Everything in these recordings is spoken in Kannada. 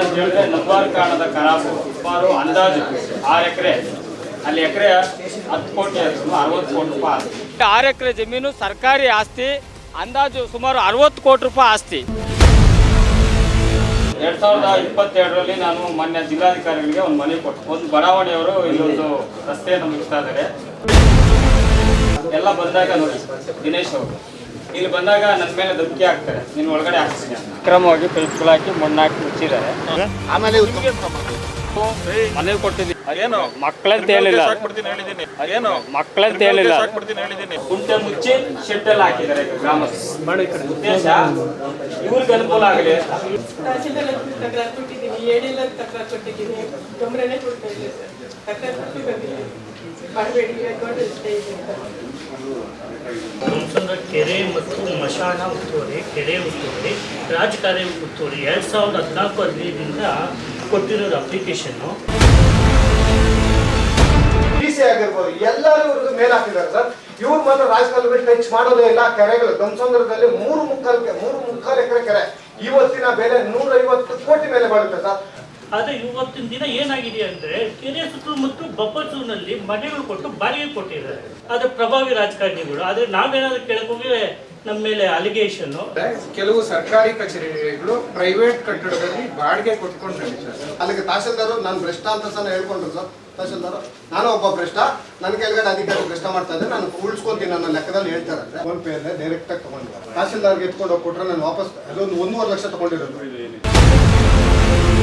ಏನಂತ ಹೇಳಿದ್ರೆ ಕಾಣದ ಖರಾಬು ಸುಮಾರು ಅಂದಾಜು ಆರು ಎಕರೆ. ಅಲ್ಲಿ ಎಕರೆ ಹತ್ತು ಕೋಟಿ ಅರವತ್ತು ಕೋಟಿ ರೂಪಾಯಿ ಆರು ಎಕರೆ ಜಮೀನು ಸರ್ಕಾರಿ ಆಸ್ತಿ ಅಂದಾಜು ಸುಮಾರು ಅರವತ್ತು ಕೋಟಿ ರೂಪಾಯಿ ಆಸ್ತಿ. ಎರಡ್ ಸಾವಿರದ ಇಪ್ಪತ್ತೆರಡರಲ್ಲಿ ನಾನು ಮಾನ್ಯ ಜಿಲ್ಲಾಧಿಕಾರಿಗಳಿಗೆ ಒಂದು ಮನೆ ಕೊಟ್ಟು. ಒಂದು ಬಡಾವಣೆಯವರು ಇಲ್ಲೊಂದು ರಸ್ತೆಯನ್ನು ಮುಗಿಸ್ತಾ ಇದ್ದಾರೆ. ಎಲ್ಲ ಬಂದಾಗ ನೋಡಿ ದಿನೇಶ್ ಅವರು. ಇಲ್ಲಿ ಬಂದಾಗ ನನ್ನ ಮೇಲೆ ಧಮಕಿ ಹಾಕ್ತಾರೆ. ನೀನು ಒಳಗಡೆ ಹಾಕ್ತೀನಿ ಅಂತ ಕ್ರಮವಾಗಿ ಪೈಪ್ಗಳು ಹಾಕಿ ಮಣ್ಣು ಹಾಕಿ ಮುಚ್ಚಿದ್ದಾರೆ. ಆಮೇಲೆ ಮನೆ ಕೊಟ್ಟಿದ್ದೀನಿ. ಅದೇನು? ಮಕ್ಕಳಂತ ಹೇಳಿಲ್ಲ. ಏನು ಮಕ್ಕಳಂತ ಹೇಳಿಲ್ಲ. ಕುಂಟೆ ಮುಚ್ಚಿ ಶೆಡ್ಡೆಲ್ಲ ಹಾಕಿದ್ದಾರೆ ಈಗ ಗ್ರಾಮಸ್ಥರು. ಉದ್ದೇಶ ಇವ್ರಿಗೆ ಅನುಕೂಲ ಆಗಲಿ. ತಕರಾರು ಕೊಟ್ಟಿದ್ದೀನಿ ಏಳಿಲ್ಲ ತಕರಾರು ಕೊಟ್ಟಿದ್ದೀನಿ. ಗಮನನೇ ಕೊಡ್ತಾ ಇಲ್ಲ ಸರ್. ತಕರಾರು ಕೊಟ್ಟು ಅಂತ ಕೆರೆ ಮತ್ತು ಮಶಾನ ಉಸ್ತುವಾರಿ ಕೆರೆ ಉಸ್ತುವಾರಿ ರಾಜಕಾರ್ಯ ಉಸ್ತುವಾರಿ ಎರಡು ಸಾವಿರದ ಹದಿನಾಲ್ಕು ಹದಿನೈದರಿಂದ ಕೊಟ್ಟಿರೋದು ಅಪ್ಲಿಕೇಶನ್ನು ಸಿ ಆಗಿರ್ಬೋದು, ಎಲ್ಲರೂ ಇವ್ರದ್ದು ಮೇಲ್ ಹಾಕಿದ್ದಾರೆ ಸರ್. ಇವ್ರು ಮಾತ್ರ ರಾಜಕಾಲದಲ್ಲಿ ಟಚ್ ಮಾಡೋದೇ ಇಲ್ಲ. ಕೆರೆಗಳು ಧರ್ಮಸಂದ್ರದಲ್ಲಿ ಮೂರು ಮುಕ್ಕಾಲು ಮೂರು ಮುಕ್ಕಾಲು ಎಕರೆ ಕೆರೆ. ಇವತ್ತಿನ ಬೆಲೆ ನೂರೈವತ್ತು ಕೋಟಿ ಮೇಲೆ ಬಾಳುತ್ತೆ ಸರ್. ಆದರೆ ಇವತ್ತಿನ ದಿನ ಏನಾಗಿದೆ ಅಂದ್ರೆ ಕೆರೆ ಸುತ್ತಮುತ್ತ ಬಫರ್ ಅಲ್ಲಿ ಮನೆಗಳು ಕೊಟ್ಟು ಬಾಡಿಗೆ ಕೊಟ್ಟಿದ್ದಾರೆ. ಅದು ಪ್ರಭಾವಿ ರಾಜಕಾರಣಿಗಳು. ಆದರೆ ನಾವೇನಾದ್ರೂ ಕೇಳಕ್ಕೋಗಿ ನಮ್ಮ ಮೇಲೆ ಅಲಿಗೇಷನ್ ಕೆಲವು ಸರ್ಕಾರಿ ಕಚೇರಿಗಳು ಪ್ರೈವೇಟ್ ಕಟ್ಟಡದಲ್ಲಿ ಬಾಡಿಗೆ ಕೊಟ್ಕೊಂಡು ನಡೀತಾರೆ. ಅಲ್ಲಿಗೆ ತಹಸೀಲ್ದಾರ್ ನಾನು ಭ್ರಷ್ಟ ಅಂತ ಸಹ ಹೇಳ್ಕೊಂಡ್ರು ಸರ್. ತಹಸೀಲ್ದಾರು ನಾನು ಒಬ್ಬ ಭ್ರಷ್ಟ. ನನ್ನ ಕೆಳಗಡೆ ಅಧಿಕಾರಿ ಭ್ರಷ್ಟ ಮಾಡ್ತಾ ಇದ್ದೆ ನಾನು ಉಳಿಸ್ಕೊಂತೀನಿ ನನ್ನ ಲೆಕ್ಕದಲ್ಲಿ ಹೇಳ್ತಾರೆ ಫೋನ್ ಪೇ ಅಲ್ಲೇ ಡೈರೆಕ್ಟ್ ಆಗಿ ತಗೊಂಡಿದ್ದಾರೆ. ತಹಸೀಲ್ದಾರ್ಗೆ ಎತ್ಕೊಂಡು ಹೋಗಿ ಕೊಟ್ರೆ ನಾನು ವಾಪಸ್ ಅದೊಂದು ಒಂದೂವರೆ ಲಕ್ಷ ತಗೊಂಡಿರೋದು.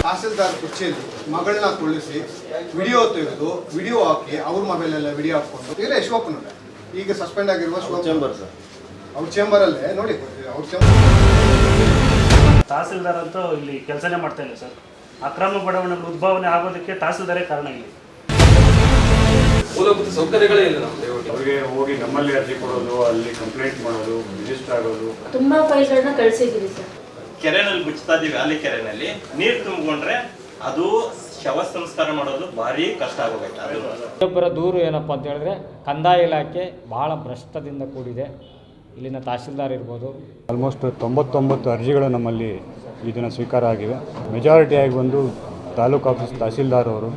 ತಹಸೀಲ್ದಾರ್ ಕುರ್ಚಿಯಲ್ಲಿ ಮಗಳನ್ನ ಕುಳ್ಳಿಸಿ ವಿಡಿಯೋ ತೆಗೆದು ವಿಡಿಯೋ ಹಾಕಿ ಅವ್ರ ಮೊಬೈಲೆಲ್ಲ ವಿಡಿಯೋ ಹಾಕೊಂಡು ಇಲ್ಲ ಯಶೋಪ್ಪನವ್ರೆ ಈಗ ಸಸ್ಪೆಂಡ್ ಆಗಿರುವ ಚೇಂಬರ್ ಸರ್ ಅವ್ರ ಚೇಂಬರಲ್ಲೇ ನೋಡಿ ಅವ್ರ ಚೇಂಬರ್ ತಹಸೀಲ್ದಾರ್ ಅಂತೂ ಇಲ್ಲಿ ಕೆಲಸನೇ ಮಾಡ್ತಾ ಇಲ್ಲ ಸರ್. ಅಕ್ರಮ ಬಡಾವಣೆಗಳು ಉದ್ಭಾವನೆ ಆಗೋದಕ್ಕೆ ತಹಸೀಲ್ದಾರೇ ಕಾರಣ ಇಲ್ಲಿ. ಮೂಲಭೂತ ಸೌಕರ್ಯಗಳೇ ಇಲ್ಲ ನಮ್ಮ ದೇವರಿಗೆ ಅವ್ರಿಗೆ ಹೋಗಿ ನಮ್ಮಲ್ಲಿ ಅರ್ಜಿ ಕೊಡೋದು ಅಲ್ಲಿ ಕಂಪ್ಲೇಂಟ್ ಮಾಡೋದು ರಿಜಿಸ್ಟರ್ ಆಗೋದು. ತುಂಬಾ ಫೈಲ್ಗಳನ್ನ ಕಳಿಸಿದ್ದೀವಿ ಸರ್. ಕೆರೆನಲ್ಲಿ ಬಿಚ್ತಾ ಇದೀವಿ ಅಲ್ಲಿ ಕೆರೆನಲ್ಲಿ. ನೀರು ತುಂಬಿಕೊಂಡ್ರೆ ಅದು ಶವ ಸಂಸ್ಕಾರ ಮಾಡೋದು ಭಾರಿ ಕಷ್ಟ ಆಗೋಗೈತೆ ಅದು. ಇನ್ನೊಬ್ಬರ ದೂರು ಏನಪ್ಪ ಅಂತ ಹೇಳಿದ್ರೆ ಕಂದಾಯ ಇಲಾಖೆ ಬಹಳ ಭ್ರಷ್ಟದಿಂದ ಕೂಡಿದೆ. ಇಲ್ಲಿನ ತಹಶೀಲ್ದಾರ್ ಇರ್ಬೋದು. ಆಲ್ಮೋಸ್ಟ್ ತೊಂಬತ್ತೊಂಬತ್ತು ಅರ್ಜಿಗಳು ನಮ್ಮಲ್ಲಿ ಇದನ್ನು ದಿನ ಸ್ವೀಕಾರ ಆಗಿವೆ. ಮೆಜಾರಿಟಿಯಾಗಿ ಬಂದು ತಾಲೂಕು ಆಫೀಸ್ ತಹಸೀಲ್ದಾರ್ ಅವರು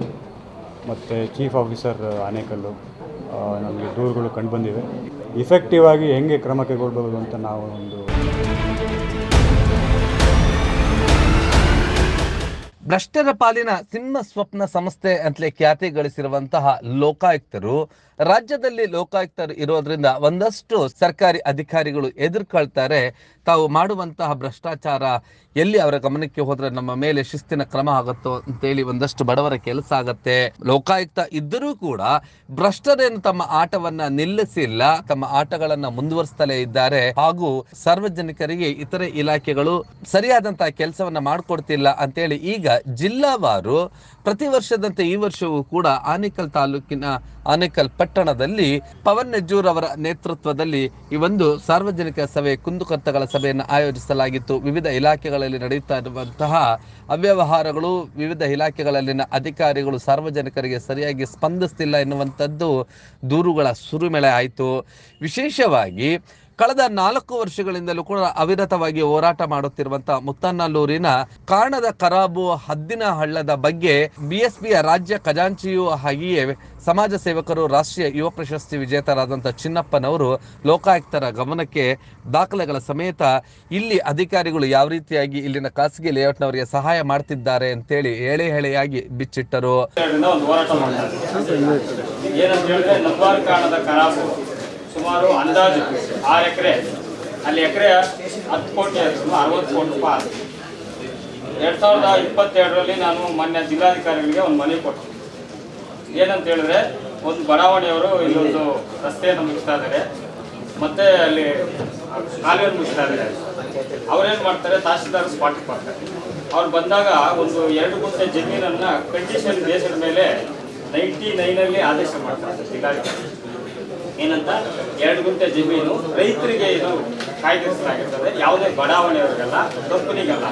ಮತ್ತು ಚೀಫ್ ಆಫೀಸರ್ ಆನೇಕಲ್ಲು ನಮಗೆ ದೂರುಗಳು ಕಂಡುಬಂದಿವೆ ಇಫೆಕ್ಟಿವ್ ಆಗಿ ಹೆಂಗೆ ಕ್ರಮ ಕೈಗೊಳ್ಬೋದು ಅಂತ ನಾವು ಒಂದು ಭ್ರಷ್ಟರ ಪಾಲಿನ ಸಿಂಹ ಸ್ವಪ್ನ ಸಂಸ್ಥೆ ಅಂತಲೇ ಖ್ಯಾತಿ ಗಳಿಸಿರುವಂತಹ ಲೋಕಾಯುಕ್ತರು, ರಾಜ್ಯದಲ್ಲಿ ಲೋಕಾಯುಕ್ತರು ಇರೋದ್ರಿಂದ ಒಂದಷ್ಟು ಸರ್ಕಾರಿ ಅಧಿಕಾರಿಗಳು ಎದುರ್ಕೊಳ್ತಾರೆ. ತಾವು ಮಾಡುವಂತಹ ಭ್ರಷ್ಟಾಚಾರ ಎಲ್ಲಿ ಅವರ ಗಮನಕ್ಕೆ ಹೋದ್ರೆ ನಮ್ಮ ಮೇಲೆ ಶಿಸ್ತಿನ ಕ್ರಮ ಆಗುತ್ತೋ ಅಂತೇಳಿ ಒಂದಷ್ಟು ಬಡವರ ಕೆಲಸ ಆಗತ್ತೆ. ಲೋಕಾಯುಕ್ತ ಇದ್ದರೂ ಕೂಡ ಭ್ರಷ್ಟರೇನು ತಮ್ಮ ಆಟವನ್ನ ನಿಲ್ಲಿಸಿಲ್ಲ, ತಮ್ಮ ಆಟಗಳನ್ನ ಮುಂದುವರಿಸ್ತಲೇ ಇದ್ದಾರೆ. ಹಾಗೂ ಸಾರ್ವಜನಿಕರಿಗೆ ಇತರೆ ಇಲಾಖೆಗಳು ಸರಿಯಾದಂತಹ ಕೆಲಸವನ್ನ ಮಾಡಿಕೊಡ್ತಿಲ್ಲ ಅಂತೇಳಿ ಈಗ ಜಿಲ್ಲಾವಾರು ಪ್ರತಿ ವರ್ಷದಂತೆ ಈ ವರ್ಷವೂ ಕೂಡ ಆನೇಕಲ್ ತಾಲೂಕಿನ ಆನೇಕಲ್ ಪಟ್ಟಣದಲ್ಲಿ ಪವನ್ ನೆಜ್ಜೂರ್ ಅವರ ನೇತೃತ್ವದಲ್ಲಿ ಈ ಒಂದು ಸಾರ್ವಜನಿಕ ಸಭೆ ಕುಂದುಕೊರತೆಗಳ ಸಭೆಯನ್ನು ಆಯೋಜಿಸಲಾಗಿತ್ತು. ವಿವಿಧ ಇಲಾಖೆಗಳಲ್ಲಿ ನಡೆಯುತ್ತಾ ಇರುವಂತಹ ಅವ್ಯವಹಾರಗಳು ವಿವಿಧ ಇಲಾಖೆಗಳಲ್ಲಿನ ಅಧಿಕಾರಿಗಳು ಸಾರ್ವಜನಿಕರಿಗೆ ಸರಿಯಾಗಿ ಸ್ಪಂದಿಸ್ತಿಲ್ಲ ಎನ್ನುವಂಥದ್ದು ದೂರುಗಳ ಸುರುಮೆಳೆ ಆಯಿತು. ವಿಶೇಷವಾಗಿ ಕಳೆದ ನಾಲ್ಕು ವರ್ಷಗಳಿಂದಲೂ ಕೂಡ ಅವಿರತವಾಗಿ ಹೋರಾಟ ಮಾಡುತ್ತಿರುವಂತಹ ಮುತ್ತನ್ನಲ್ಲೂರಿನ ಕಾರಣದ ಕರಾಬು ಹದ್ದಿನ ಹಳ್ಳದ ಬಗ್ಗೆ ಬಿಎಸ್ಪಿಯ ರಾಜ್ಯ ಖಜಾಂಚಿಯೂ ಹಾಗೆಯೇ ಸಮಾಜ ಸೇವಕರು, ರಾಷ್ಟ್ರೀಯ ಯುವ ಪ್ರಶಸ್ತಿ ವಿಜೇತರಾದಂಥ ಚಿನ್ನಪ್ಪನವರು ಲೋಕಾಯುಕ್ತರ ಗಮನಕ್ಕೆ ದಾಖಲೆಗಳ ಸಮೇತ ಇಲ್ಲಿ ಅಧಿಕಾರಿಗಳು ಯಾವ ರೀತಿಯಾಗಿ ಇಲ್ಲಿನ ಖಾಸಗಿ ಲೇಔಟ್ನವರಿಗೆ ಸಹಾಯ ಮಾಡ್ತಿದ್ದಾರೆ ಅಂತೇಳಿ ಹೇಳಿ ಹೇಳಿಯಾಗಿ ಬಿಚ್ಚಿಟ್ಟರು. ಸುಮಾರು ಅಂದಾಜು. ಆರು ಎಕರೆ. ಅಲ್ಲಿ ಎಕರೆ ಹತ್ತು ಕೋಟಿ ಅರವತ್ತು ಕೋಟಿ ರೂಪಾಯಿ ಎರಡು ಸಾವಿರದ ಇಪ್ಪತ್ತೆರಡರಲ್ಲಿ ನಾನು ಮೊನ್ನೆ ಜಿಲ್ಲಾಧಿಕಾರಿಗಳಿಗೆ ಒಂದು ಮನವಿ ಕೊಟ್ಟೆ. ಏನಂತ ಹೇಳಿದ್ರೆ, ಒಂದು ಬಡಾವಣೆಯವರು ಇಲ್ಲೊಂದು ರಸ್ತೆಯನ್ನು ಮುಗಿಸ್ತಾ ಇದ್ದಾರೆ. ಮತ್ತೆ ಅಲ್ಲಿ ಕಾಲುವೆ ಮುಗಿಸ್ತಾ ಇದ್ದಾರೆ. ಅವ್ರೇನು ಮಾಡ್ತಾರೆ ತಹಸೀಲ್ದಾರ್ ಸ್ಪಾಟ್ಗೆ ಬರ್ತಾರೆ. ಅವ್ರು ಬಂದಾಗ ಒಂದು ಎರಡು ಗುಂಟೆ ಜಮೀನನ್ನು ಕಂಡೀಷನ್ ಬೇಸಿದ ಮೇಲೆ ನೈಂಟಿ ನೈನಲ್ಲಿ ಆದೇಶ ಮಾಡ್ತಾರೆ ಜಿಲ್ಲಾಧಿಕಾರಿ. ಏನಂತ? ಎರಡು ಗುಂಟೆ ಜಮೀನು ರೈತರಿಗೆ ಇದು ಕಾಯ್ದಿರಿಸಲಾಗಿರ್ತದೆ. ಯಾವುದೇ ಬಡಾವಣೆಯವರಿಗಲ್ಲ ಕಂಪನಿಗಲ್ಲ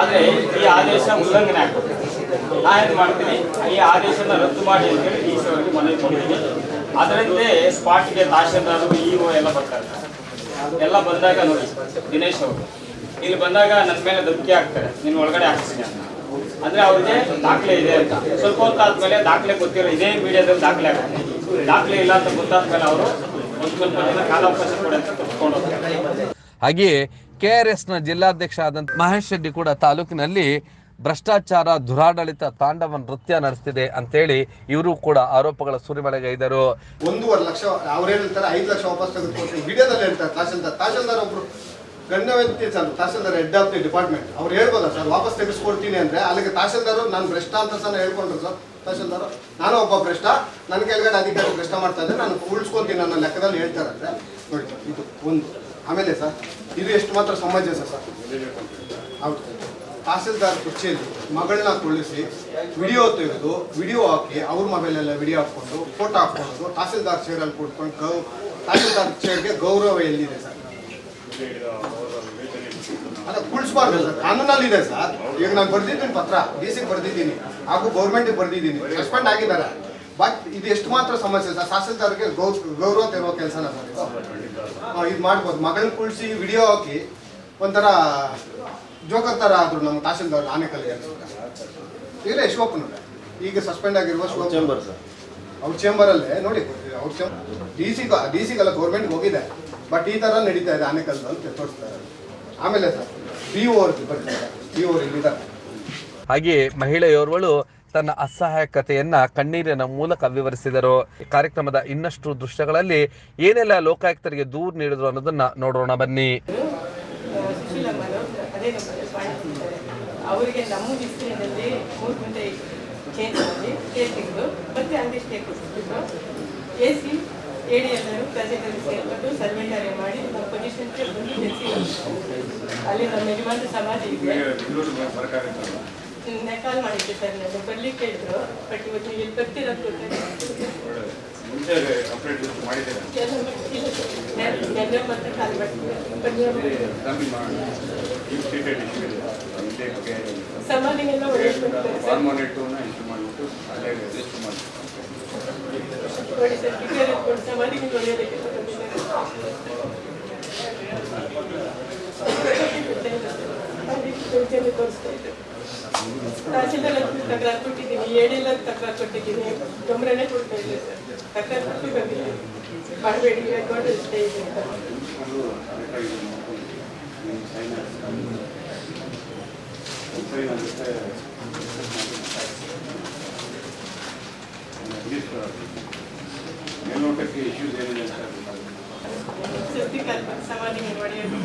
ಆದರೆ ಈ ಆದೇಶ ಉಲ್ಲಂಘನೆ ಆಗ್ತದೆ ನಾ ಏನು ಮಾಡ್ತೀನಿ? ಈ ಆದೇಶನ ರದ್ದು ಮಾಡಿ ಅಂತೇಳಿ ಡಿ ಸಿ ಮನವಿ ಕೊಡ್ತೀನಿ. ಅದರಂತೆ ಸ್ಪಾಟ್ಗೆ ತಹಶೀಲ್ದಾರರು ಇ ಓ ಎಲ್ಲ ಬರ್ತಾರೆ ಎಲ್ಲ ಬಂದಾಗ ನೋಡಿ, ದಿನೇಶ್ ಅವರು. ಇಲ್ಲಿ ಬಂದಾಗ ನನ್ನ ಮೇಲೆ ಧಮಕಿ ಹಾಕ್ತಾರೆ. ನಿನ್ನ ಒಳಗಡೆ ಹಾಕ್ತೀನಿ ಅಂತ. ಅಂದ್ರೆ ಅವ್ರಿಗೆ ದಾಖಲೆ ಇದೆ ಅಂತ. ಸ್ವಲ್ಪ ಹೊತ್ತು ಹೊತ್ತಾದ್ಮೇಲೆ ದಾಖಲೆ ಗೊತ್ತಿರೋ ಇದೇ ಮೀಡಿಯಾದಲ್ಲಿ ದಾಖಲೆ ಆಗುತ್ತೆ. ದಾಖಲೆ ಇಲ್ಲ ಅಂತ ಗೊತ್ತಾದ್ಮೇಲೆ ಅವರು ಒಂದು ಸ್ವಲ್ಪ ದಿನ ಕಾಲಾವಕಾಶ ಕೊಡಿ ಅಂತ ತಪ್ಪಿಕೊಂಡು ಹೋಗ್ತಾರೆ ಹಾಗೆಯೇ ಕೆ ಆರ್ ಎಸ್ನ ಜಿಲ್ಲಾಧ್ಯಕ್ಷ ಆದಂತ ಮಹೇಶ್ ರೆಡ್ಡಿ ಕೂಡ ತಾಲೂಕಿನಲ್ಲಿ ಭ್ರಷ್ಟಾಚಾರ ದುರಾಡಳಿತ ತಾಂಡವ ನೃತ್ಯ ನಡೆಸ್ತಿದೆ ಅಂತೇಳಿ ಇವರು ಕೂಡ ಆರೋಪಗಳ ಸುರಿಮಳೆಗೈದರು ಒಂದೂವರೆ ಲಕ್ಷ ಅವ್ರು ಹೇಳ್ತಾರೆ ಐದು ಲಕ್ಷ ವಾಪಸ್ ತೆಗೆದುಕೊಂಡು ವಿಡಿಯೋದಲ್ಲಿ ಹೇಳ್ತಾರೆ ತಹಶೀಲ್ದಾರ್. ತಹಶೀಲ್ದಾರ್ ಒಬ್ರು ಗಣ್ಯ ವ್ಯಕ್ತಿ sir tahsildar head of the department. ಅವ್ರು ಹೇಳ್ಬೋದಾ ಸರ್ ವಾಪಸ್ ತೆಗೆಸ್ಕೊಡ್ತೀನಿ ಅಂದ್ರೆ ಅಲ್ಲಿಗೆ ತಹಶೀಲ್ದಾರ್ ನಾನು ಭ್ರಷ್ಟ ಅಂತ ಸಹ ಹೇಳ್ಕೊಂಡ್ರು ಸರ್. ತಹಶೀಲ್ದಾರ್ ನಾನು ಒಬ್ಬ ಭ್ರಷ್ಟ ನನ್ನ ಕೆಳಗಡೆ ಅಧಿಕಾರಿ ಭ್ರಷ್ಟ ಮಾಡ್ತಾ ಇದ್ದೆ ನಾನು ಉಳಿಸ್ಕೊತೀನಿ ನನ್ನ ಲೆಕ್ಕದಲ್ಲಿ ಹೇಳ್ತಾರಂದ್ರೆ ನೋಡಿ ಇದು ಒಂದು. ಆಮೇಲೆ ಸರ್, ಇದು ಎಷ್ಟು ಮಾತ್ರ ಸಮಂಜಸ ಸರ್? ಹೌದು. ತಹಸೀಲ್ದಾರ್ ಕುರ್ಚಿಯಲ್ಲಿ ಮಗಳನ್ನ ಕುಳ್ಳಿಸಿ ವಿಡಿಯೋ ತೆಗೆದು ವಿಡಿಯೋ ಹಾಕಿ ಅವ್ರ ಮೊಬೈಲೆಲ್ಲ ವಿಡಿಯೋ ಹಾಕ್ಕೊಂಡು ಫೋಟೋ ಹಾಕ್ಕೊಂಡು ತಹಸೀಲ್ದಾರ್ ಚೇರಲ್ಲಿ ಕೂತ್ಕೊಂಡು ಗೌ ತಹಸೀಲ್ದಾರ್ ಚೇರ್ಗೆ ಗೌರವ ಎಲ್ಲಿದೆ ಸರ್? ಅದ ಕುಳಿಸ್ಬಾರ್ದು ಸರ್. ಕಾನೂನಲ್ಲಿ ಇದೆ ಸರ್. ಈಗ ನಾನು ಬರ್ದಿದ್ದೀನಿ ಪತ್ರ ಡಿ ಸಿಗೆ ಬರ್ದಿದ್ದೀನಿ. ಹಾಗೂ ಗೌರ್ಮೆಂಟಿಗೆ ಬರ್ದಿದ್ದೀನಿ. ಸಸ್ಪೆಂಡ್ ಆಗಿದ್ದಾರೆ. ಬಟ್ ಇದು ಎಷ್ಟು ಮಾತ್ರ ಸಮಸ್ಯೆ ಸರ್? ಶಾಸಕರಿಗೆ ಗೌ ಗೌರವ ತೆರುವ ಕೆಲಸನ ಸರ್ ಇದು? ಇದು ಮಾಡ್ಬೋದು. ಮಗಳ ಕುಳಿಸಿ ವಿಡಿಯೋ ಹಾಕಿ ಒಂಥರ ಜೋಕರ್ ಥರ ಆದರು ನಮ್ಮ ತಹಸೀಲ್ದಾರ್ ಆನೆಕಲ್ ಇಲ್ಲ ಯಶೋಪ್ಪನ ಈಗ ಸಸ್ಪೆಂಡ್ ಆಗಿರುವ ಚೇಂಬರ್ ಸರ್. ಅವ್ರ ಚೇಂಬರಲ್ಲೇ ನೋಡಿ ಅವ್ರ ಚೇಂಬರ್ ಡಿ ಸಿ ಡಿ ಸಿಗೆಲ್ಲ ಗೌರ್ಮೆಂಟ್ಗೆ ಹೋಗಿದೆ. ಬಟ್ ಈ ಥರ ನಡೀತಾ ಇದೆ ಅಂತ ತೋರಿಸ್ತಾರೆ ಆಮೇಲೆ ಸರ್ ಅವ್ರಿಗೆ ಬರ್ತಾರೆ ಇಲ್ಲಿದ್ದಾರೆ ಹಾಗೆಯೇ ಮಹಿಳೆಯೋರ್ವಳು ತನ್ನ ಅಸಹಾಯಕತೆಯನ್ನ ಕಣ್ಣೀರಿನ ಮೂಲಕ ವಿವರಿಸಿದರು. ಕಾರ್ಯಕ್ರಮದ ಇನ್ನಷ್ಟು ದೃಶ್ಯಗಳಲ್ಲಿ ಏನೆಲ್ಲ ಲೋಕಾಯುಕ್ತರಿಗೆ ದೂರು ನೀಡಿದ್ರು ಅನ್ನೋದನ್ನ ನೋಡೋಣ ಬನ್ನಿ. ಅವರಿಗೆ ನಮ್ಮ ಮೂರು ಗಂಟೆ ಚೇಂಜ್ ಮಾಡಿ ಸ್ಟೇಟಿಂಗು ಮತ್ತೆ ಅಲ್ಲಿ ಸ್ಟೇ ಕೊಟ್ಟಿದ್ದು ಎ ಸಿ ಡಿ ಎಲ್ಲರೂ ಸೇರ್ಕೊಂಡು ಸರ್ವೆ ಕಾರ್ಯ ಮಾಡಿ ನಮ್ಮ ಪೊಸಿಷನ್ಗೆ ಬಂದು ಅಲ್ಲಿ ನಮ್ಮ ಯಜಮಾನ ಸಮಾಧಿ ಇದೆ. ನಿನ್ನೆ ಕಾಲ್ ಮಾಡಿದ್ದೆ ಸರ್ ನಾನು ಬರ್ಲಿಕ್ಕೆ ಹೇಳಿದ್ರು ಬಟ್ ಇವತ್ತು ನೀವು ಇಲ್ಲಿ ಬರ್ತೀರ ನೆನ್ನೆ ಮತ್ತೆ ಕಾಲ್ ಮಾಡ್ತೀನಿ ಸಮಾಧಿಗೆಲ್ಲ ಒಳ್ಳೆ ನೋಡಿ ಸರ್ ಟಿಕೆಟ್ ಎತ್ಕೊಂಡು ಸಮಾಧಿಗೆ ಒಳ್ಳೆಯದಕ್ಕೆ ತೋರಿಸ್ತಾ ತಹಸೀಲ್ದಾರ್ ತಕರಾರು ಕೊಟ್ಟಿದ್ದೀನಿ ಏಡಿಲ್ಲ ತಕರಾರು ಕೊಟ್ಟಿದ್ದೀನಿ ಗಮನನೇ ಕೊಡ್ತಾ ಇಲ್ಲ ಸರ್ ತಕರಾರು ಕೊಟ್ಟು ಬಂದಿದ್ದೀನಿ ಮಾಡಬೇಡಿ ರೆಕಾರ್ಡ್ ಇದೆ ಮೇಲ್ನೋಟಕ್ಕೆ ಇಶ್ಯೂಸ್ ಏನಿದೆ ಸೃಷ್ಟಿ ಕಲ್ಪ ಸಮಾಧಿಗೆ ಒಡೆಯೋದು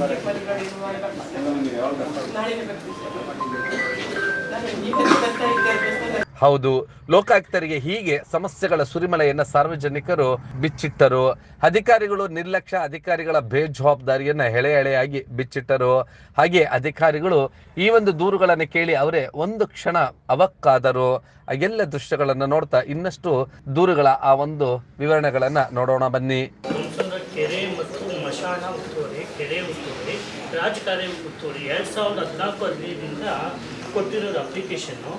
ಹೌದು. ಲೋಕಾಯುಕ್ತರಿಗೆ ಹೀಗೆ ಸಮಸ್ಯೆಗಳ ಸುರಿಮಳೆಯನ್ನ ಸಾರ್ವಜನಿಕರು ಬಿಚ್ಚಿಟ್ಟರು. ಅಧಿಕಾರಿಗಳು ನಿರ್ಲಕ್ಷ್ಯ, ಅಧಿಕಾರಿಗಳ ಬೇಜವಾಬ್ದಾರಿಯನ್ನ ಎಳೆ ಎಳೆಯಾಗಿ ಬಿಚ್ಚಿಟ್ಟರು. ಹಾಗೆ ಅಧಿಕಾರಿಗಳು ಈ ಒಂದು ದೂರುಗಳನ್ನು ಕೇಳಿ ಅವರೇ ಒಂದು ಕ್ಷಣ ಅವಕ್ಕಾದರು. ಆ ಎಲ್ಲ ದೃಶ್ಯಗಳನ್ನು ನೋಡ್ತಾ ಇನ್ನಷ್ಟು ದೂರುಗಳ ಆ ಒಂದು ವಿವರಣೆಗಳನ್ನ ನೋಡೋಣ ಬನ್ನಿ. ಕೆರೆ ಮತ್ತು ಮಶಾನ ಕೆರೆ ರಾಜಕಾರ್ಯ ಎರಡು ಸಾವಿರದ ಹದಿನಾಲ್ಕು ಹದಿನೈದರಿಂದ ಕೊಟ್ಟಿರೋದು ಅಪ್ಲಿಕೇಶನ್ನು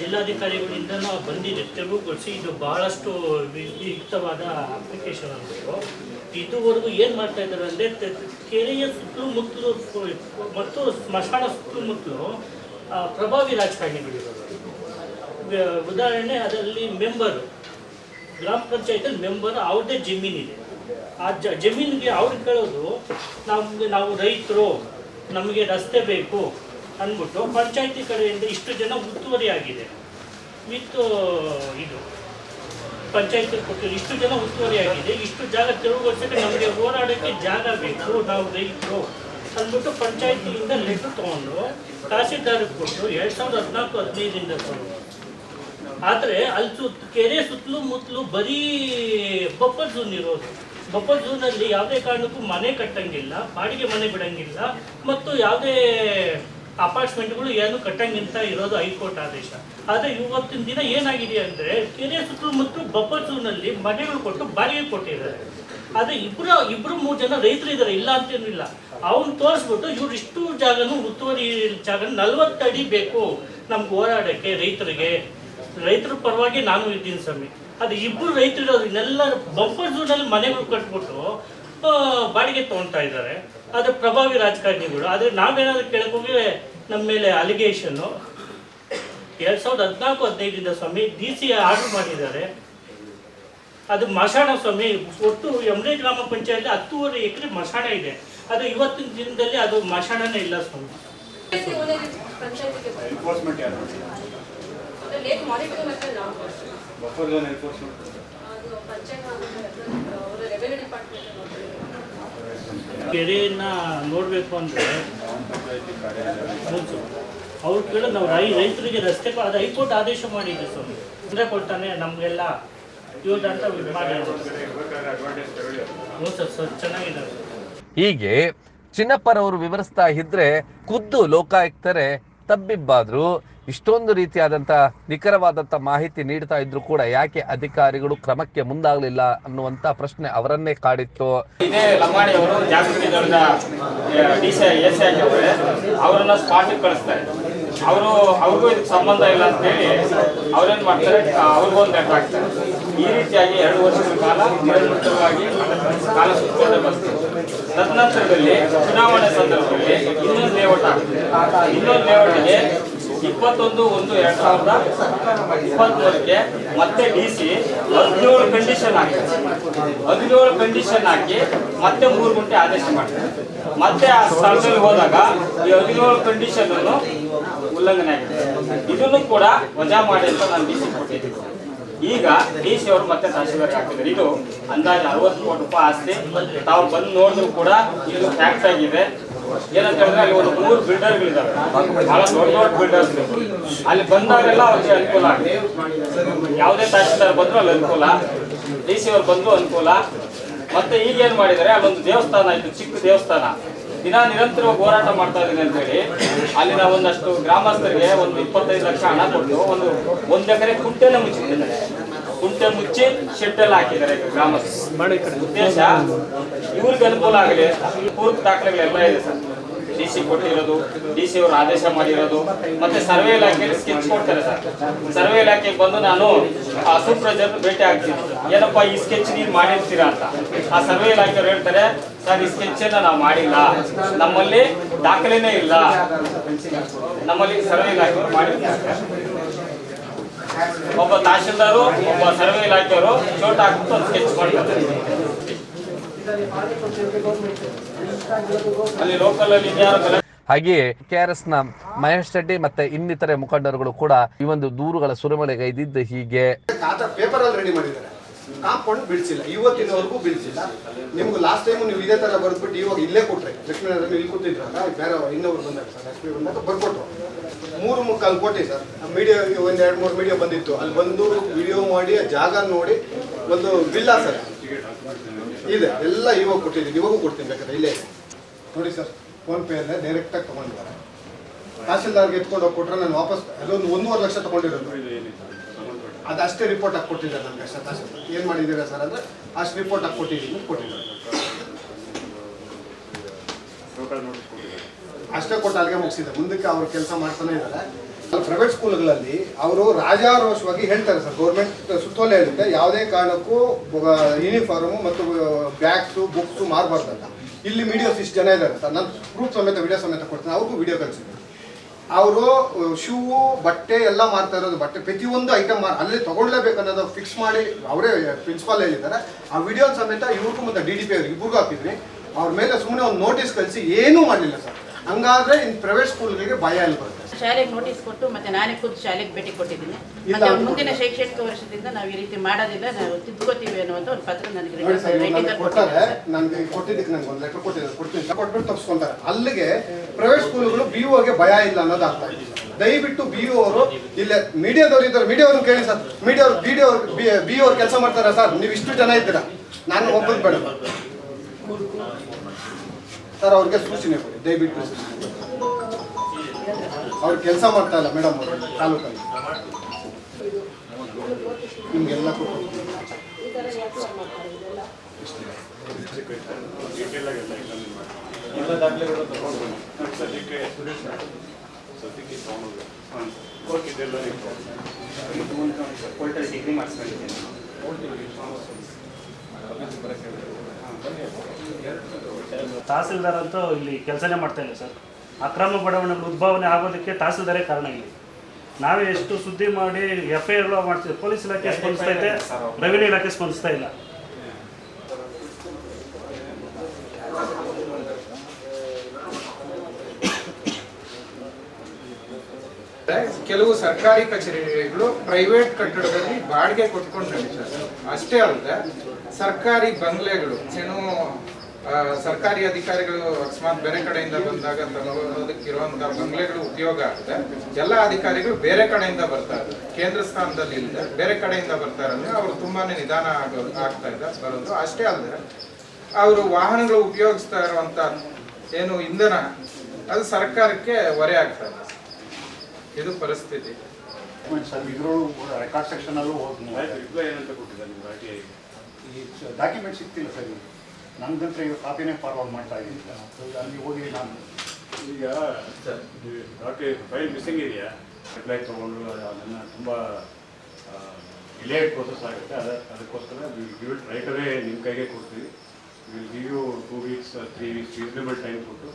ಜಿಲ್ಲಾಧಿಕಾರಿಗಳಿಂದ ಬಂದಿದೆ ತೆರವುಗೊಳಿಸಿ ಇದು ಬಹಳಷ್ಟು ಯುಕ್ತವಾದ ಅಪ್ಲಿಕೇಶನ್ ಅಂದ್ಬಿಟ್ಟು ಇದುವರೆಗೂ ಏನು ಮಾಡ್ತಾ ಇದ್ದಾರೆ ಅಂದರೆ ಕೆರೆಯ ಸುತ್ತಲೂ ಮತ್ತು ಸ್ಮಶಾನ ಸುತ್ತಮುತ್ತಲು ಆ, ಪ್ರಭಾವಿ ರಾಜಕಾರಣಿಗಳಿರೋದು ಉದಾಹರಣೆ ಅದರಲ್ಲಿ ಮೆಂಬರು. ಗ್ರಾಮ ಪಂಚಾಯತಲ್ಲಿ ಮೆಂಬರ್ ಅವ್ರದ್ದೇ ಜಮೀನಿದೆ. ಆ ಜ ಜಮೀನಿಗೆ ಅವ್ರಿಗೆ ಕೇಳೋದು ನಮಗೆ ನಾವು ರೈತರು ನಮಗೆ ರಸ್ತೆ ಬೇಕು ಅಂದ್ಬಿಟ್ಟು ಪಂಚಾಯತಿ ಕಡೆಯಿಂದ ಇಷ್ಟು ಜನ ಉತ್ತುವರಿ ಆಗಿದೆ. ವಿತ್ ಇದು, ಪಂಚಾಯತಿ ಕೊಟ್ಟಿರೋ ಇಷ್ಟು ಜನ ಉತ್ತುವರಿ ಆಗಿದೆ. ಇಷ್ಟು ಜಾಗ ತೆರವುಗೊಳಿಸಕ್ಕೆ ನಮಗೆ ಹೋರಾಡೋಕ್ಕೆ ಜಾಗ ಬೇಕು. ನಾವು ರೈತರು. ಅಂದ್ಬಿಟ್ಟು ಪಂಚಾಯತಿಯಿಂದ ಲೆಟರ್ ತಗೊಂಡು ತಹಸೀಲ್ದಾರಿಗೆ ಕೊಟ್ಟು ಎರಡು ಸಾವಿರದ ಹದಿನಾಲ್ಕು, ಹದಿನೈದರಿಂದ ತಗೊಂಡು ಆದರೆ ಅಲ್ಲಿ ಸುತ್ತ ಕೆರೆ ಸುತ್ತಲೂ ಮುತ್ತಲು ಬರೀ ಬಫರ್ ಝೂನ್ ಇರೋದು. ಬಫರ್ ಝೂನಲ್ಲಿ ಯಾವುದೇ ಕಾರಣಕ್ಕೂ ಮನೆ ಕಟ್ಟಂಗಿಲ್ಲ, ಬಾಡಿಗೆ ಮನೆ ಬಿಡಂಗಿಲ್ಲ. ಮತ್ತು ಯಾವುದೇ ಅಪಾರ್ಟ್ಮೆಂಟ್ಗಳು ಏನು ಕಟ್ಟಂಗಿಂತ ಇರೋದು ಹೈಕೋರ್ಟ್ ಆದೇಶ. ಆದರೆ ಇವತ್ತಿನ ದಿನ ಏನಾಗಿದೆ ಅಂದರೆ ಕೆರೆ ಸುತ್ತಮುತ್ತ ಬಫರ್ ಝೋನಲ್ಲಿ ಮನೆಗಳು ಕೊಟ್ಟು ಬಾಡಿಗೆ ಕೊಟ್ಟಿದ್ದಾರೆ. ಆದರೆ ಇಬ್ಬರು ಇಬ್ಬರು ಮೂರು ಜನ ರೈತರು ಇದ್ದಾರೆ ಇಲ್ಲ ಅಂತೇನಿಲ್ಲ ಅವ್ನು ತೋರಿಸ್ಬಿಟ್ಟು ಇವ್ರು ಇಷ್ಟು ಜಾಗನೂ ಉತ್ತುವರಿ ಜಾಗ ನಲ್ವತ್ತು ಅಡಿ ಬೇಕು ನಮ್ಗೆ ಹೋರಾಡೋಕ್ಕೆ ರೈತರಿಗೆ. ರೈತರ ಪರವಾಗಿ ನಾನು ಇದ್ದೀನಿ ಸ್ವಾಮಿ. ಅದು ಇಬ್ಬರು ರೈತರು ಇರೋದ್ರನ್ನೆಲ್ಲ ಬಂಪರ್ ಝೋನಲ್ಲಿ ಮನೆಗಳು ಕಟ್ಬಿಟ್ಟು ಬಾಡಿಗೆ ತೊಗೊಳ್ತಾ ಇದ್ದಾರೆ. ಅದು ಪ್ರಭಾವಿ ರಾಜಕಾರಣಿಗಳು. ಆದರೆ ನಾವೇನಾದ್ರೂ ಕೇಳಕ್ ಹೋಗಿ ನಮ್ಮ ಮೇಲೆ ಅಲಿಗೇಷನ್ನು ಎರಡು ಸಾವಿರದ ಹದಿನಾಲ್ಕು ಹದಿನೈದರಿಂದ ಸ್ವಾಮಿ ಡಿ ಸಿ ಆರ್ಡರ್ ಮಾಡಿದ್ದಾರೆ. ಅದು ಮಶಾಣ ಸ್ವಾಮಿ ಒಟ್ಟು ಎಮ್ರೆ ಗ್ರಾಮ ಪಂಚಾಯತ್ ಹತ್ತೂವರೆ ಎಕರೆ ಮಶಾಣ ಇದೆ. ಅದು ಇವತ್ತಿನ ದಿನದಲ್ಲಿ ಅದು ಮಶಾಣನೇ ಇಲ್ಲ ಸ್ವಾಮಿ. ಬಫರ್ ಝೋನ್ ಎನ್ಫೋರ್ಸ್ಮೆಂಟ್ ಕೆರೆಯನ್ನ ನೋಡಬೇಕು ಅಂದರೆ ಅವ್ರು ಕೇಳೋದು ನಾವು ರೈ ರೈತರಿಗೆ ರಸ್ತೆ ಅದು ಹೈಕೋರ್ಟ್ ಆದೇಶ ಮಾಡಿದ್ರು ಸರ್ ತೊಂದರೆ ಕೊಡ್ತಾನೆ ನಮಗೆಲ್ಲ ಇವ್ರದಂತ ಅಂತ ಹ್ಞೂ ಸರ್ ಸರ್ ಚೆನ್ನಾಗಿದೆ ಹೀಗೆ ಚಿನ್ನಪ್ಪರವರು ವಿವರಿಸ್ತಾ ಇದ್ರೆ ಖುದ್ದು ಲೋಕಾಯುಕ್ತರೇ ತಬ್ಬಿಬ್ಬಾದ್ರು. ಇಷ್ಟೊಂದು ರೀತಿಯಾದಂಥ ನಿಖರವಾದಂಥ ಮಾಹಿತಿ ನೀಡ್ತಾ ಇದ್ರು ಕೂಡ ಯಾಕೆ ಅಧಿಕಾರಿಗಳು ಕ್ರಮಕ್ಕೆ ಮುಂದಾಗಲಿಲ್ಲ ಅನ್ನುವಂಥ ಪ್ರಶ್ನೆ ಅವರನ್ನೇ ಕಾಡಿತ್ತು. ಇದೇ ಲಮಾಣಿ ಅವರು ಜಾಗೃತಿ ದಳದ ಡಿ ಅವರನ್ನ ಸ್ಪಾಟಿಗೆ ಕಳಿಸ್ತಾರೆ. ಅವರು, ಅವ್ರಿಗೂ ಇದಕ್ಕೆ ಸಂಬಂಧ ಇಲ್ಲ ಅಂತ ಹೇಳಿ ಅವ್ರೇನ್ ಮಾಡ್ತಾರೆ? ಅವ್ರಿಗೂ ಒಂದು ಲೆಟರ್ ಹಾಕ್ತಾರೆ. ಈ ರೀತಿಯಾಗಿ ಎರಡು ವರ್ಷಗಳ ಕಾಲ ನಿರಂತರವಾಗಿ ಕಾಲ ಸುತ್ತಕೊಂಡೇ ಬರ್ತದೆ ತದನಂತರದಲ್ಲಿ ಚುನಾವಣೆ ಸಂದರ್ಭದಲ್ಲಿ ಇನ್ನೊಂದು ಲೇಔಟ್ ಆಗ್ತದೆ ಇನ್ನೊಂದು ಲೇಔಟ್ಗೆ ಇಪ್ಪತ್ತೊಂದು ಒಂದು ಎರಡ್ ಸಾವಿರದ ಇಪ್ಪತ್ತೊಂದಕ್ಕೆ ಮತ್ತೆ ಡಿ ಸಿ ಹದಿನೇಳು ಕಂಡೀಷನ್ ಹಾಕಿ. ಹದಿನೇಳು ಕಂಡೀಷನ್ ಹಾಕಿ ಮತ್ತೆ ಮೂರು ಗಂಟೆ ಆದೇಶ ಮಾಡ್ತಾರೆ ಮತ್ತೆ ಆ ಸ್ಥಳದಲ್ಲಿ ಹೋದಾಗ ಈ ಹದಿನೇಳು ಕಂಡೀಷನ್ ಅನ್ನು ಉಲ್ಲಂಘನೆ ಆಗಿದೆ. ಇದನ್ನು ಕೂಡ ವಜಾ ಮಾಡಿ ಅಂತ ನಾನು ಡಿ ಸಿ ಕೊಟ್ಟಿದ್ದೀನಿ. ಈಗ ಡಿ ಸಿ ಅವರು ಮತ್ತೆ ತಹಶೀಲ್ದಾರ್ ಹಾಕಿದ್ದಾರೆ. ಇದು ಅಂದಾಜು ಅರವತ್ತು ಕೋಟಿ ರೂಪಾಯಿ ಆಸ್ತಿ. ತಾವು ಬಂದು ನೋಡಿದ್ರು ಕೂಡ ಇದು ಫ್ಯಾಕ್ಟ್ ಆಗಿದೆ. ಏನಂತ ಹೇಳಿದ್ರೆ ಅಲ್ಲಿ ಒಂದು ಮೂರು ಬಿಲ್ಡರ್ಗಳಿದ್ದಾವೆ ಬಹಳ ದೊಡ್ಡ ದೊಡ್ಡ ಬಿಲ್ಡರ್ಸ್ ಅಲ್ಲಿ ಬಂದಾಗೆಲ್ಲ ಅವ್ರಿಗೆ ಅನುಕೂಲ ಆಗಿದೆ ಯಾವುದೇ ತಹಶೀಲ್ದಾರ್ ಬಂದ್ರು ಅಲ್ಲಿ ಅನುಕೂಲ. ಡಿ ಸಿ ಅವ್ರು ಬಂದ್ರು ಅನುಕೂಲ. ಮತ್ತೆ ಈಗ ಏನ್ ಮಾಡಿದ್ದಾರೆ? ಅಲ್ಲೊಂದು ದೇವಸ್ಥಾನ ಇತ್ತು ಚಿಕ್ಕ ದೇವಸ್ಥಾನ. ದಿನ ನಿರಂತರವಾಗಿ ಹೋರಾಟ ಮಾಡ್ತಾ ಇದ್ದೀನಿ ಅಂತ ಹೇಳಿ ಅಲ್ಲಿನ ಒಂದಷ್ಟು ಗ್ರಾಮಸ್ಥರಿಗೆ ಒಂದು ಇಪ್ಪತ್ತೈದು ಲಕ್ಷ ಹಣ ಕೊಟ್ಟು ಒಂದು ಒಂದು ಎಕರೆ ಕುಂಟೆನ ಮುಚ್ಚಿಬಿಟ್ಟಿದ್ದಾರೆ ಕುಂಟೆ ಮುಚ್ಚಿ ಶೆಡ್ ಎಲ್ಲ ಹಾಕಿದ್ದಾರೆ ಗ್ರಾಮಸ್ಥರು. ಉದ್ದೇಶ, ಇವ್ರಿಗೆ ಅನುಕೂಲ ಆಗಲಿ, ಪೂರ್ತಿ ದಾಖಲೆಗಳೆಲ್ಲ ಇದೆ ಸರ್. ಡಿ ಸಿ ಕೊಟ್ಟಿರೋದು ಡಿ ಸಿ ಅವರು ಆದೇಶ ಮಾಡಿರೋದು, ಮತ್ತೆ ಸರ್ವೆ ಇಲಾಖೆಯಲ್ಲಿ ಸ್ಕೆಚ್ ಕೊಡ್ತಾರೆ ಸರ್. ಸರ್ವೆ ಇಲಾಖೆಗೆ ಬಂದು ನಾನು ಆ ಸೂಪ್ರಜರ್ ಭೇಟಿ ಆಗ್ತೀನಿ. ಏನಪ್ಪ ಈ ಸ್ಕೆಚ್ ನೀವು ಮಾಡಿರ್ತೀರಾ ಅಂತ. ಆ ಸರ್ವೆ ಇಲಾಖೆಯವ್ರು ಹೇಳ್ತಾರೆ, ಸರ್, ಈ ಸ್ಕೆಚ್ ನಾವು ಮಾಡಿಲ್ಲ. ನಮ್ಮಲ್ಲಿ ದಾಖಲೆನೇ ಇಲ್ಲ. ನಮ್ಮಲ್ಲಿ ಸರ್ವೆ ಇಲಾಖೆಯವರು ಮಾಡಿರ್ತಾರೆ. ಒಬ್ಬ ತಹಶೀಲ್ದಾರು ಒಬ್ಬ ಸರ್ವೆ ಇಲಾಖೆಯವರು ಚೋಟ ಹಾಕ್ಬಿಟ್ಟು ಒಂದು ಸ್ಕೆಚ್ ಮಾಡ್ತಾರೆ. ಅಲ್ಲಿ ಲೋಕಲ್ ಅಲ್ಲಿ ಇನ್ಯಾರೋ ಗಲಾಟೆ ಹಾಗೆಯೇ ಕೆ ಆರ್ ಎಸ್ನ ಮಹೇಶ್ ಶೆಟ್ಟಿ ಮತ್ತೆ ಇನ್ನಿತರೆ ಮುಖಂಡರುಗಳು ಕೂಡ ಈ ಒಂದು ದೂರುಗಳ ಸುರಿಮಳೆಗೈದಿದ್ದು ಹೀಗೆ. ಪೇಪರ್ ಅಲ್ಲಿ ರೆಡಿ ಮಾಡಿದ್ದಾರೆ. ಕಾಂಪೌಂಡ್ ಬಿಡಿಸಿಲ್ಲ. ಇವತ್ತಿನವರೆಗೂ ಬಿಡಿಸಿಲ್ಲ. ನಿಮ್ಗೆ ಲಾಸ್ಟ್ ಟೈಮ್ ನೀವು ಇದೇ ತರ ಬರ್ದ್ಬಿಟ್ಟು ಇವಾಗ ಇಲ್ಲೇ ಕೊಟ್ರೆ ಲಕ್ಷ್ಮೀನಾರಾಯಣ ಇಲ್ಲಿ ಕೂತಿದ್ರಲ್ಲ ಬೇರೆ ಇನ್ನೊಬ್ರು ಬಂದಾಗ ಸರ್ ಲಕ್ಷ್ಮೀ ಬಂದಾಗ ಬರ್ಕೊಟ್ರು. ಮೂರು ಮುಕ್ಕಾಲು ಕೋಟಿ ಸರ್. ಮೀಡಿಯಾ ಒಂದು ಎರಡು ಮೂರು ಮೀಡಿಯಾ ಬಂದಿತ್ತು. ಅಲ್ಲಿ ಬಂದು ವಿಡಿಯೋ ಮಾಡಿ ಆ ಜಾಗ ನೋಡಿ ಒಂದು ವಿಲ್ಲಾ ಸರ್. ಇದೆ. ಎಲ್ಲ ಇವಾಗ ಕೊಟ್ಟಿದ್ದೀನಿ. ಇವಾಗೂ ಕೊಡ್ತೀನಿ ಬೇಕಾದ್ರೆ. ಇಲ್ಲೇ ನೋಡಿ ಸರ್ ಫೋನ್ ಪೇ ಅಲ್ಲೇ ಡೈರೆಕ್ಟಾಗಿ ತೊಗೊಂಡಿದ್ದಾರೆ. ತಹಶೀಲ್ದಾರ್ಗೆ ಎತ್ಕೊಂಡು ಹೋಗಿ ಕೊಟ್ಟರೆ ನಾನು ವಾಪಸ್ ಅದೊಂದು ಒಂದೂವರೆ ಲಕ್ಷ ತೊಗೊಂಡಿರೋದು. ಅದು ಅಷ್ಟೇ ರಿಪೋರ್ಟ್ ಹಾಕಿ ಕೊಟ್ಟಿದ್ದಾರೆ ನನಗೆ ಅಷ್ಟೇ ತಹಶೀಲ್ದಾರ್ ಏನು ಮಾಡಿದ್ದೀರಾ ಸರ್ ಅಂದರೆ ಅಷ್ಟು ರಿಪೋರ್ಟ್ ಹಾಕಿ ಕೊಟ್ಟಿದ್ದೀನಿ ಕೊಟ್ಟಿದ್ದಾರೆ. ನೋಡಿ ಕೊಟ್ಟಿದ್ದಾರೆ ಅಷ್ಟೇ ಕೊಟ್ಟು ಅಲ್ಲಿಗೆ ಮುಗಿಸಿದೆ. ಮುಂದಕ್ಕೆ ಅವ್ರು ಕೆಲಸ ಮಾಡ್ತಾನೆ ಇದ್ದಾರೆ. ಪ್ರೈವೇಟ್ ಸ್ಕೂಲ್ಗಳಲ್ಲಿ ಅವರು ರಾಜಾರೋಷವಾಗಿ ಹೇಳ್ತಾರೆ ಸರ್. ಗೌರ್ಮೆಂಟ್ ಸುತ್ತೋಲೆ ಹೇಳುತ್ತೆ ಯಾವುದೇ ಕಾರಣಕ್ಕೂ ಯೂನಿಫಾರ್ಮು ಮತ್ತು ಬ್ಯಾಗ್ಸು ಬುಕ್ಸು ಅಂತ ಇಲ್ಲಿ ಮೀಡಿಯೋಸ್ ಇಷ್ಟು ಜನ ಇದ್ದಾರೆ ಸರ್. ನಾನು ಪ್ರೂಫ್ ಸಮೇತ ವಿಡಿಯೋ ಸಮೇತ ಕೊಡ್ತೀನಿ. ಅವ್ರಿಗೂ ವಿಡಿಯೋ ಕಳಿಸಿದ್ದೆ ಅವರು ಶೂ ಬಟ್ಟೆ ಎಲ್ಲ ಮಾರ್ತಾ ಇರೋದು. ಬಟ್ಟೆ ಪ್ರತಿಯೊಂದು ಐಟಮ್ ಅಲ್ಲೇ ತೊಗೊಳ್ಳೇಬೇಕನ್ನೋದು ಫಿಕ್ಸ್ ಮಾಡಿ ಅವರೇ ಪ್ರಿನ್ಸಿಪಾಲ್ ಹೇಳಿದ್ದಾರೆ. ಆ ವಿಡಿಯೋ ಸಮೇತ ಇವ್ರಿಗೂ ಮತ್ತು ಡಿ ಡಿ ಪಿ ಅವ್ರಿಗೆ ಇಬ್ಬರಿಗೂ ಹಾಕಿದ್ವಿ ಅವ್ರ ಮೇಲೆ ಸುಮ್ಮನೆ ಒಂದು ನೋಟಿಸ್ ಕಳಿಸಿ ಏನೂ ಮಾಡಲಿಲ್ಲ ಸರ್. ಹಂಗಾದ್ರೆ ಇನ್ ಪ್ರೈವೇಟ್ ಸ್ಕೂಲ್ಗಳಿಗೆ ಭಯ ಇಲ್ಲ ಬರುತ್ತೆ? ಶಾಲೆಗೆ ನೋಟಿಸ್ ಕೊಟ್ಟು ಮತ್ತೆ ನಾನೇ ಖುದ್ದು ಶಾಲೆಗೆ ಭೇಟಿ ಕೊಟ್ಟಿದ್ದೀನಿ. ಮತ್ತೆ ಮುಂದಿನ ಶೈಕ್ಷಣಿಕ ವರ್ಷದಿಂದ ನಾವು ಈ ರೀತಿ ಮಾಡೋದಿಲ್ಲ ನಾವು ತಿದ್ಕೋತೀವಿ ಅನ್ನುವಂಥ ಒಂದು ಪತ್ರ ನನಗೆ ಇವಾಗ ನನಗೆ ನನಗೆ ಕೊಟ್ಟಿದ್ದಕ್ಕೆ ನಂಗೆ ಒಂದು ಲೆಟರ್ ಕೊಟ್ಟಿದ್ದಾರೆ ಕೊಡ್ತೀನಿ. ಕೊಟ್ಬಿಟ್ಟು ತಪ್ಪಿಸ್ಕೊಂತಾರೆ ಅಲ್ಲಿಗೆ ಪ್ರೈವೇಟ್ ಸ್ಕೂಲ್ಗಳು ಬಿ ಗೆ ಭಯ ಇಲ್ಲ ಅನ್ನೋದು ಅರ್ಥ ದಯವಿಟ್ಟು ಬಿ ಯು ಅವರು ಇಲ್ಲೇ ಮೀಡಿಯಾದವ್ರು ಇದ್ದಾರೆ. ಮೀಡಿಯಾವ್ರನ್ನ ಕೇಳಿ ಸರ್. ಮೀಡಿಯಾ ಬಿ ಡಿ ಅವ್ರು ಬಿ ಅವ್ರು ಕೆಲಸ ಮಾಡ್ತಾರೆ ಸರ್? ನೀವು ಇಷ್ಟು ಜನ ಇದ್ದೀರಾ? ನಾನು ಒಬ್ಬರು ಬೇಡ. ಸರ್ ಅವ್ರಿಗೆ ಸೂಚನೆ ಕೊಡಿ ದಯವಿಟ್ಟು ಸೂಚನೆ ಅವ್ರು ಕೆಲಸ ಮಾಡ್ತಾ ಇಲ್ಲ ಮೇಡಮ್ ಅವರು ತಾಲೂಕಲ್ಲಿ. ನಿಮ್ಗೆಲ್ಲ ಸದ್ಯಕ್ಕೆ ಸದ್ಯಕ್ಕೆ ತಗೊಂಡು ಹಾಂ ಓಕೆ ಇದೆಲ್ಲ ಕೋರ್ಟಲ್ಲಿ ಡಿಗ್ರಿ ಮಾಡಿಸ್ಕೊಂಡಿದ್ದೀನಿ. ತಹಸೀಲ್ದಾರ್ ಅಂತೂ ಇಲ್ಲಿ ಕೆಲಸನೇ ಮಾಡ್ತಾ ಇಲ್ಲ ಸರ್. ಅಕ್ರಮ ಬಡಾವಣೆಗಳು ಉದ್ಭಾವನೆ ಆಗೋದಕ್ಕೆ ತಹಸೀಲ್ದಾರೇ ಕಾರಣ ಇಲ್ಲಿ. ನಾವೇ ಎಷ್ಟು ಸುದ್ದಿ ಮಾಡಿ ಎಫ್ ಐ ಆರ್ ಮಾಡ್ತೀವಿ ಪೊಲೀಸ್ ಇಲಾಖೆ ಸ್ಪಂದಿಸ್ತಾ ಇದೆ ರೆವಿನ್ಯೂ ಇಲಾಖೆ ಸ್ಪಂದಿಸ್ತಾ ಇಲ್ಲ. ಕೆಲವು ಸರ್ಕಾರಿ ಕಚೇರಿಗಳು ಪ್ರೈವೇಟ್ ಕಟ್ಟಡದಲ್ಲಿ ಬಾಡಿಗೆ ಕೊಟ್ಕೊಂಡು ನಡೀತಾರೆ ಅಷ್ಟೇ ಅಲ್ಲದೆ ಸರ್ಕಾರಿ ಬಂಗ್ಲೆಗಳು ಏನು ಸರ್ಕಾರಿ ಅಧಿಕಾರಿಗಳು ಅಕಸ್ಮಾತ್ ಬೇರೆ ಕಡೆಯಿಂದ ಬಂದಾಗ ತಗೊಳ್ಳೋದಕ್ಕಿರುವಂತಹ ಬಂಗ್ಲೆಗಳು ಉಪಯೋಗ ಆಗುತ್ತೆ ಎಲ್ಲ ಅಧಿಕಾರಿಗಳು ಬೇರೆ ಕಡೆಯಿಂದ ಬರ್ತಾ ಇದ್ದಾರೆ. ಕೇಂದ್ರ ಸ್ಥಾನದಲ್ಲಿ ಇಲ್ಲದೆ ಬೇರೆ ಕಡೆಯಿಂದ ಬರ್ತಾ ಇರೋದ್ರೆ ಅವರು ತುಂಬಾನೇ ನಿಧಾನ ಆಗೋ ಆಗ್ತಾ ಇದೆ ಬರೋದು. ಅಷ್ಟೇ ಅಲ್ಲದೆ ಅವರು ವಾಹನಗಳು ಉಪಯೋಗಿಸ್ತಾ ಇರುವಂತ ಏನು ಇಂಧನ ಅದು ಸರ್ಕಾರಕ್ಕೆ ಹೊರೆ ಆಗ್ತಾ ಇದೆ. ಇದು ಪರಿಸ್ಥಿತಿ. ರೆಕಾರ್ಡ್ ಹೋಗಿ ಟಿ ಐ ಈ ಡಾಕ್ಯುಮೆಂಟ್ ಸಿಗ್ತಿಲ್ಲ ಸರ್ ನನಗಂತ್ರ ಈಗ ಕಾಪಿನೇ ಫಾರ್ವರ್ಡ್ ಮಾಡ್ತಾ ಇದ್ದೀನಿ ಅಲ್ಲಿ ಹೋಗಿ ನಾನು ಈಗ ಡಾಕ್ಟರ್ ಫೈಲ್ ಮಿಸ್ಸಿಂಗ್ ಇದೆಯಾ? ರಿಪ್ಲೈ ತೊಗೊಂಡು ಅದನ್ನು ತುಂಬ ಡಿಲೇಡ್ ಪ್ರೋಸೆಸ್ ಆಗುತ್ತೆ. ಅದ ಅದಕ್ಕೋಸ್ಕರ ಗಿವ್ ಇಟ್ ರೈಟ್ ಅವೇ ನಿಮ್ಮ ಕೈಗೆ ಕೊಡ್ತೀವಿ. Will give you two weeks three weeks reasonable time ಕೊಟ್ಟು